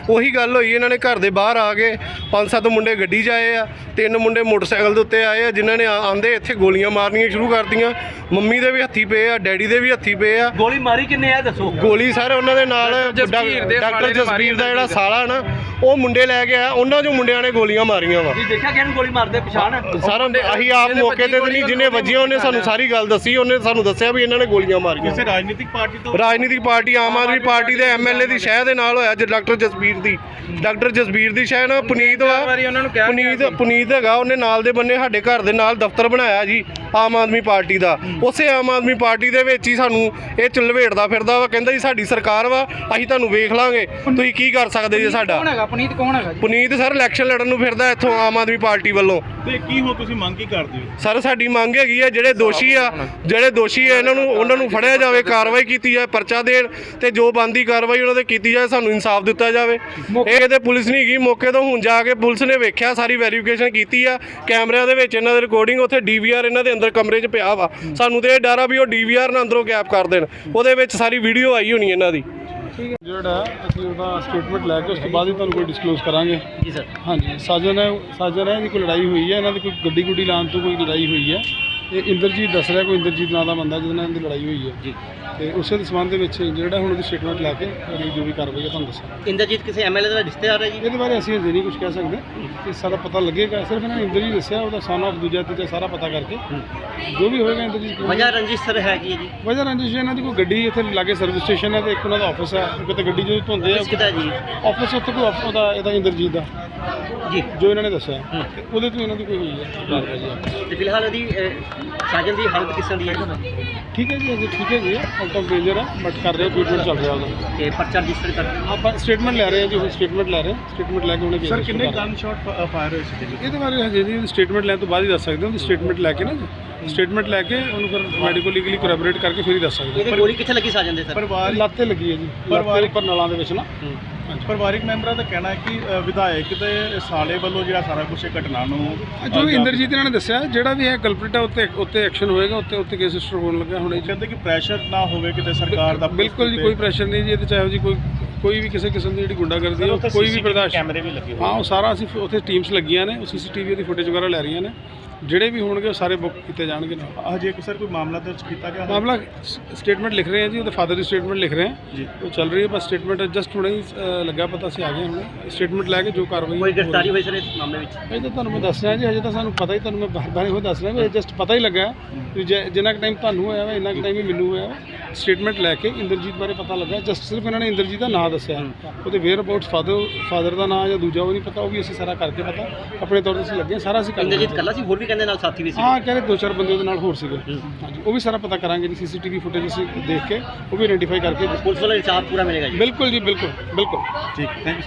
Speaker 5: ਉਹੀ ਗੱਲ ਹੋਈ ਇਹਨਾਂ ਨੇ ਘਰ ਦੇ ਬਾਹਰ ਆ ਕੇ ਪੰਜ ਸੱਤ ਮੁੰਡੇ ਗੱਡੀ 'ਚ ਆਏ ਆ ਤਿੰਨ ਮੁੰਡੇ ਮੋਟਰਸਾਈਕਲ ਦੇ ਉੱਤੇ ਆਏ ਆ ਜਿਨ੍ਹਾਂ ਨੇ ਆਂਦੇ ਇੱਥੇ ਗੋਲੀਆਂ ਮਾਰਨੀਆਂ ਸ਼ੁਰੂ ਕਰਤੀਆਂ। ਮੰਮੀ ਦੇ ਵੀ ਹੱਥੀ ਪਏ ਆ ਡੈਡੀ ਦੇ ਵੀ ਹੱਥੀ ਪਏ ਆ।
Speaker 10: ਗੋਲੀ ਮਾਰੀ ਕਿੰਨੇ ਆ ਦੱਸੋ।
Speaker 5: ਗੋਲੀ ਸਰ ਉਹਨਾਂ ਦੇ ਨਾਲ ਡਾਕਟਰ ਜਸਬੀਰ ਦਾ ਜਿਹੜਾ ਸਾਲਾ ਨਾ ਉਹ ਮੁੰਡੇ ਲੈ ਕੇ ਆਇਆ ਉਹਨਾਂ ਚੋਂ ਮੁੰਡਿਆਂ ਨੇ ਗੋਲੀਆਂ ਮਾਰੀਆਂ ਵਾ।
Speaker 10: ਤੁਸੀਂ ਦੇਖਿਆ ਕਿਹਨੂੰ ਗੋਲੀ ਮਾਰਦੇ ਪਛਾਣ?
Speaker 5: ਸਰ ਅਸੀਂ ਆਪ ਮੌਕੇ ਤੇ ਨਹੀਂ ਜਿਹਨੇ ਵੱਜੀਆਂ ਉਹਨੇ ਸਾਨੂੰ ਸਾਰੀ ਗੱਲ ਦੱਸੀ ਉਹਨੇ ਸਾਨੂੰ ਦੱਸਿਆ ਵੀ ਇਹਨਾਂ ਨੇ ਗੋਲੀਆਂ ਮਾਰੀਆਂ।
Speaker 4: ਕਿਸੇ ਰਾਜਨੀਤਿਕ ਪਾਰਟੀ ਤੋਂ
Speaker 5: ਰਾਜਨੀਤਿਕ ਪਾਰਟੀ ਆਮ ਆਦਮੀ ਪਾਰਟੀ ਦੇ ਐਮਐਲਏ ਦੀ ਸ਼ਹਿ ਦੇ ਨਾਲ ਹੋਇਆ ਜੇ ਡਾਕਟਰ ਜਸਬੀਰ ਦੀ। ਡਾਕਟਰ ਜਸਬੀਰ ਦੀ ਸ਼ਹਿ ਨਾ ਪੁਨੀਤ ਵਾ। ਪੁਨੀਤ ਪੁਨੀਤ ਹੈਗਾ ਉਹਨੇ ਨਾਲ ਦੇ ਬੰਨੇ ਸਾਡੇ ਘਰ ਦੇ ਨਾਲ ਦਫ਼ਤਰ ਬਣਾਇਆ ਜੀ ਆਮ ਆਦਮੀ ਪਾਰਟੀ ਦਾ। ਉਸੇ ਆਮ ਆਦਮੀ ਪਾਰਟੀ ਦੇ ਵਿੱਚ ਹੀ ਸਾਨੂੰ ਇਹ ਚਲਵੇੜਦਾ ਫਿਰਦਾ ਵਾ ਕਹਿੰਦਾ ਜੀ ਸਾਡੀ ਸਰਕਾਰ ਵਾ ਅਸੀਂ ਤੁਹਾਨੂੰ ਵੇਖ ਲਾਂਗੇ। ਤੁਸੀਂ ਕੀ ਕਰ ਸਕਦੇ ਜੀ ਸਾਡਾ?
Speaker 10: ਪਨੀਤ ਕੌਣ ਹੈਗਾ ਜੀ?
Speaker 5: ਪੁਨੀਤ ਸਰ ਇਲੈਕਸ਼ਨ ਲੜਨ ਨੂੰ ਫਿਰਦਾ ਇੱਥੋਂ ਆਮ ਆਦਮੀ ਪਾਰਟੀ ਵੱਲੋਂ।
Speaker 4: ਤੇ ਕੀ ਹੋ ਤੁਸੀਂ ਮੰਗ ਕੀ ਕਰਦੇ ਹੋ?
Speaker 5: ਸਰ ਸਾਡੀ ਮੰਗ ਹੈਗੀ ਹੈ ਜਿਹੜੇ ਦੋਸ਼ੀ ਆ ਜਿਹੜੇ ਦੋਸ਼ੀ ਆ ਇਹਨਾਂ ਨੂੰ ਉਹਨਾਂ ਨੂੰ ਫੜਿਆ ਜਾਵੇ ਕਾਰਵਾਈ ਕੀਤੀ ਜਾਵੇ ਪਰਚਾ ਦੇਣ ਤੇ ਜੋ ਬੰਦੀ ਕਾਰਵਾਈ ਉਹਨਾਂ ਤੇ ਕੀਤੀ ਜਾਵੇ ਸਾਨੂੰ ਇਨਸਾਫ ਦਿੱਤਾ ਜਾਵੇ। ਇਹ ਤੇ ਪੁਲਿਸ ਨਹੀਂ ਗਈ ਮੌਕੇ ਤੋਂ ਹੁਣ ਜਾ ਕੇ ਪੁਲਿਸ ਨੇ ਵੇਖਿਆ ਸਾਰੀ ਵੈਰੀਫਿਕੇਸ਼ਨ ਕੀਤੀ ਆ। ਕੈਮਰਿਆਂ ਦੇ ਵਿੱਚ ਇਹਨਾਂ ਦੇ ਰਿਕਾਰਡਿੰਗ ਉੱਥੇ ਡੀਵੀਆਰ ਇਹਨਾਂ ਦੇ ਅੰਦਰ ਕਮਰੇ 'ਚ ਪਿਆ ਵਾ। ਸਾਨੂੰ ਤੇ ਇਹ ਡਰ ਆ ਵੀ ਉਹ ਡੀਵੀਆਰ ਨਾ ਅੰਦਰੋਂ ਗੈਪ ਕਰ ਦੇਣ। ਉਹਦੇ ਵਿੱਚ ਸਾਰੀ ਵੀਡੀਓ ਆਈ ਹੋਣੀ ਇਹਨਾਂ ਦੀ।
Speaker 9: ਜਿਹੜਾ ਅਸੀਂ ਉਹਦਾ ਸਟੇਟਮੈਂਟ ਲੈ ਕੇ ਉਸ ਤੋਂ ਬਾਅਦ ਹੀ ਤੁਹਾਨੂੰ ਕੋਈ ਡਿਸਕਲੋਜ਼ ਕਰਾਂਗੇ।
Speaker 10: ਜੀ ਸਰ।
Speaker 9: ਹਾਂਜੀ ਸਾਜਨ ਹੈ ਸਾਜਨ ਹੈ ਇਹਦੀ ਕੋਈ ਲੜਾਈ ਹੋਈ ਹੈ ਇਹਨਾਂ ਦੀ ਕੋਈ ਗੱਡੀ ਗੁੱਡੀ ਲਾਉਣ ਤੋਂ ਕੋਈ ਲੜਾਈ ਹੋਈ ਹੈ? ਇਹ ਇੰਦਰਜੀਤ ਦੱਸ ਰਿਹਾ ਕੋਈ ਇੰਦਰਜੀਤ ਨਾਂ ਦਾ ਬੰਦਾ ਜਿਹਦੇ ਨਾਲ ਇਹਦੀ ਲੜਾਈ ਹੋਈ ਹੈ।
Speaker 10: ਜੀ।
Speaker 9: ਤੇ ਉਸੇ ਦੇ ਸੰਬੰਧ ਦੇ ਵਿੱਚ ਜਿਹੜਾ ਹੁਣ ਉਹਦੀ ਸਟੇਟਮੈਂਟ ਲੈ ਕੇ ਅਗਲੀ ਜੋ ਵੀ ਕਾਰਵਾਈ ਹੈ ਤੁਹਾਨੂੰ ਦੱਸਾਂਗੇ।
Speaker 10: ਇੰਦਰਜੀਤ ਕਿਸੇ ਐਮਐਲਏ ਦਾ ਰਿਸ਼ਤੇਦਾਰ ਹੈ ਜੀ?
Speaker 9: ਇਹਦੇ ਬਾਰੇ ਅਸੀਂ ਅਜੇ ਨਹੀਂ ਕੁਝ ਕਹਿ ਸਕਦੇ। ਇਹ ਸਾਰਾ ਪਤਾ ਲੱਗੇਗਾ। ਸਿਰਫ ਇਹਨਾਂ ਨੇ ਇੰਦਰਜੀਤ ਦੱਸਿਆ ਉਹਦਾ ਸਨ ਆਫ ਦੂਜਾ ਤੀਜਾ ਸਾਰਾ ਪਤਾ ਕਰਕੇ। ਜੋ ਵੀ ਹੋਏਗਾ ਇੰਦਰਜੀਤ ਕੋਲ।
Speaker 10: ਵਜ੍ਹਾ ਰੰਜਿਸ਼ ਸਰ ਹੈਗੀ ਹੈ ਜੀ?
Speaker 9: ਵਜ੍ਹਾ ਰੰਜਿਸ਼ ਇਹਨਾਂ ਦੀ ਕੋਈ ਗੱਡੀ ਇੱਥੇ ਲਾਗੇ ਸਰਵਿਸ ਸਟੇਸ਼ਨ ਹੈ ਤੇ ਇੱਕ ਉਹਨਾਂ ਦਾ ਆਫਿਸ ਹੈ। ਕਿਤੇ ਗੱਡੀ ਜਦੋਂ ਧੁੰਦੇ ਆ।
Speaker 10: ਕਿਹਦਾ ਜੀ?
Speaker 9: ਆਫਿਸ ਉੱਥੇ ਕੋਈ ਆਫਿਸ ਉਹਦਾ ਇਹਦਾ ਇੰਦਰਜੀਤ ਦਾ।
Speaker 10: ਜੀ।
Speaker 9: ਜੋ ਇਹਨਾਂ ਨੇ ਦੱਸਿਆ। ਉਹਦੇ ਤੋਂ ਇਹਨਾਂ ਦੀ ਕੋਈ ਹੋਈ ਹੈ।
Speaker 10: ਤੇ ਫਿਲਹਾਲ ਅਹ, ਸਾਜਨ ਦੀ ਹਾਲਤ ਕਿਸ ਤਰ੍ਹਾਂ ਦੀ ਹੈ
Speaker 9: ਠੀਕ ਹੈ ਜੀ ਅਜੇ ਠੀਕ ਹੈ ਜੀ। ਆਊਟ ਆਫ ਡੇਂਜਰ ਹੈ ਬਟ ਕਰ ਰਹੇ ਟ੍ਰੀਟਮੈਂਟ ਚੱਲ ਰਿਹਾ ਉਹਦਾ।
Speaker 10: ਤੇ ਪਰਚਾ ਰਜਿਸਟਰ ਕਰ
Speaker 9: ਆਪਾਂ ਸਟੇਟਮੈਂਟ ਲੈ ਰਹੇ ਹਾਂ ਜੀ ਹੁਣ ਸਟੇਟਮੈਂਟ ਲੈ ਰਹੇ ਹਾਂ। ਸਟੇਟਮੈਂਟ ਲੈ ਕੇ ਉਹਨੇ
Speaker 4: ਸਰ ਕਿੰਨੇ ਗਨ ਸ਼ਾਟ ਫਾਇਰ ਹੋਏ ਸੀ ਜੀ?
Speaker 9: ਇਹਦੇ ਬਾਰੇ ਹਜੇ ਨਹੀਂ ਸਟੇਟਮੈਂਟ ਲੈਣ ਤੋਂ ਬਾਅਦ ਹੀ ਦੱਸ ਸਕਦੇ ਹਾਂ ਸਟੇਟਮੈਂਟ ਲੈ ਕੇ ਨਾ ਸਟੇਟਮੈਂਟ ਲੈ ਕੇ ਉਹਨੂੰ ਫਿਰ ਮੈਡੀਕਲ ਲੀਗਲੀ ਕੋਰੈਬੋਰੇਟ ਕਰਕੇ ਫਿਰ ਹੀ ਦੱਸ ਸਕਦੇ
Speaker 10: ਇਹਦੀ ਗੋਲੀ ਕਿੱਥੇ ਲੱਗੀ ਸਾਜਨ ਦੇ ਸਰ?
Speaker 9: ਹਾਂ
Speaker 4: ਪਰਿਵਾਰ
Speaker 9: ਲੱਤ ਤੇ ਲੱਗੀ ਹੈ ਜੀ ਦੇ ਉੱਪਰ ਨਲਾਂ ਦੇ ਵਿੱਚ ਨਾ।
Speaker 4: ਪਰਿਵਾਰਿਕ ਮੈਂਬਰਾਂ ਦਾ ਕਹਿਣਾ ਹੈ ਕਿ ਅ, ਵਿਧਾਇਕ ਦੇ ਸਾਲੇ ਵੱਲੋਂ ਜਿਹੜਾ ਸਾਰਾ ਕੁਝ ਇਹ ਘਟਨਾ ਨੂੰ
Speaker 9: ਜੋ ਵੀ ਇੰਦਰਜੀਤ ਇਹਨਾਂ ਨੇ ਦੱਸਿਆ ਜਿਹੜਾ ਵੀ ਹੈ ਕਲਪ੍ਰਿਟ ਹੈ ਉੱਤੇ ਉੱਤੇ ਐਕਸ਼ਨ ਹੋਏਗਾ ਉੱਤੇ ਉੱਤੇ ਕੇਸ ਰਜਿਸਟਰ ਹੋਣ ਲੱਗਾ ਹੁਣੇ। ਜੀ
Speaker 4: ਕਹਿੰਦੇ ਕਿ ਪ੍ਰੈਸ਼ਰ ਨਾ ਹੋਵੇ ਕਿਤੇ ਸਰਕਾਰ ਦਾ
Speaker 9: ਬਿਲਕੁਲ ਜੀ ਕੋਈ ਪ੍ਰੈਸ਼ਰ ਨਹੀਂ ਜੀ ਇਹਦੇ ਚਾਹੇ ਜੀ ਕੋਈ ਕੋਈ ਵੀ ਕਿਸੇ ਕਿਸਮ ਦੀ ਜਿਹੜੀ ਗੁੰਡਾਗਰਦੀ ਹੈ ਉਹ ਕੋਈ ਵੀ ਬਰਦਾਸ਼ਤ
Speaker 4: ਕੈਮਰੇ ਵੀ ਲੱਗੇ ਹੋਏ
Speaker 9: ਹਾਂ ਉਹ ਸਾਰਾ ਅਸੀਂ ਫਿਰ ਉੱਥੇ ਟੀਮਸ ਲੱਗੀਆਂ ਨੇ ਉਹ ਸੀਸੀਟੀਵੀ ਦੀ ਫੁਟੇਜ ਵਗੈਰਾ ਲੈ ਰਹੀਆਂ ਨੇ। ਜਿਹੜੇ ਵੀ ਹੋਣਗੇ ਉਹ ਸਾਰੇ ਬੁੱਕ ਕੀਤੇ ਜਾਣਗੇ ਨਾਲ।
Speaker 4: ਹਜੇ ਇੱਕ ਸਰ ਕੋਈ ਮਾਮਲਾ ਦਰਜ ਕੀਤਾ ਗਿਆ ਹੈ?
Speaker 9: ਮਾਮਲਾ ਸਟੇਟਮੈਂਟ ਲਿਖ ਰਹੇ ਹਾਂ ਜੀ ਉਹਦੇ ਫਾਦਰ ਦੀ ਸਟੇਟਮੈਂਟ ਲਿਖ ਰਹੇ ਹਾਂ।
Speaker 4: ਜੀ।
Speaker 9: ਉਹ ਚੱਲ ਰਹੀ ਹੈ ਬਸ ਸਟੇਟਮੈਂਟ ਜਸਟ ਹੁਣੇ ਹੀ ਅ, ਲੱਗਾ ਪਤਾ ਅਸੀਂ ਆ ਗਏ ਹੁਣੇ। ਸਟੇਟਮੈਂਟ ਲੈ ਕੇ ਜੋ ਕਾਰਵਾਈ
Speaker 10: ਕੋਈ
Speaker 9: ਹੋ
Speaker 10: ਗ੍ਰਿਫਤਾਰੀ ਹੋਈ ਸਰ ਇਸ ਮਾਮਲੇ ਵਿੱਚ?
Speaker 9: ਇਹ ਤਾਂ ਤੁਹਾਨੂੰ ਮੈਂ ਦੱਸ ਰਿਹਾ ਜੀ ਹਜੇ ਤਾਂ ਸਾਨੂੰ ਪਤਾ ਹੀ ਤੁਹਾਨੂੰ ਮੈਂ ਬਾਰ ਬਾਰ ਇਹੋ ਦੱਸ ਰਿਹਾ ਵੀ ਜਸਟ ਪਤਾ ਹੀ ਲੱਗਾ ਵੀ ਜਿ- ਜਿੰਨਾ ਕੁ ਟਾਈਮ ਤੁਹਾਨੂੰ ਹੋਇਆ ਵਾ ਇੰਨਾ ਕੁ ਟਾਈਮ ਹੀ ਮੈਨੂੰ ਹੋਇਆ ਵਾ। ਸਟੇਟਮੈਂਟ ਲੈ ਕੇ ਇੰਦਰਜੀਤ ਬਾਰੇ ਪਤਾ ਲੱਗਾ। ਜਸਟ ਸਿਰਫ ਇਹਨਾਂ ਨੇ ਇੰਦਰਜੀਤ ਦਾ ਨਾਮ ਦੱਸਿਆ। ਉਹਦੇ ਵੇਅਰ ਅਬਾਊਟਸ ਫਾਦਰ ਫਾਦਰ ਦਾ ਨਾਮ ਜਾਂ ਦੂਜਾ ਉਹ ਨਹੀਂ ਪਤਾ ਉਹ ਵੀ ਅਸੀਂ ਸਾਰਾ ਕਰਕੇ ਪਤਾ। ਆਪਣੇ ਤੌਰ ਤੇ ਅਸੀਂ ਲੱਗੇ ਹਾਂ, ਸਾਰਾ ਅਸੀਂ ਕਰ
Speaker 10: ਇੰਦਰਜੀਤ ਕੱਲਾ ਸੀ ਹੋਰ ਵੀ ਕਹਿੰਦੇ ਨਾਲ ਸਾਥੀ ਵੀ ਸੀ?
Speaker 9: ਹਾਂ ਕਹਿੰਦੇ ਦੋ ਚਾਰ ਬੰਦੇ ਉਹਦੇ ਨਾਲ ਹੋਰ ਸੀਗੇ। ਹਾਂਜੀ ਉਹ ਵੀ ਸਾਰਾ ਪਤਾ ਕਰਾਂਗੇ ਜੀ ਸੀਸੀਟੀਵੀ ਫੁਟੇਜ ਅਸੀਂ ਦੇਖ ਕੇ ਉਹ ਵੀ ਆਇਡੈਂਟੀਫਾਈ ਕਰਕੇ
Speaker 10: ਪੁਲਿਸ ਵੱਲੋਂ ਇਨਸਾਫ ਪੂਰਾ ਮਿਲੇਗਾ ਜੀ।
Speaker 9: ਬਿਲਕੁਲ ਜੀ ਬਿਲਕੁਲ ਬਿਲਕੁਲ।
Speaker 4: ਠੀਕ ਥੈਂਕ ਯੂ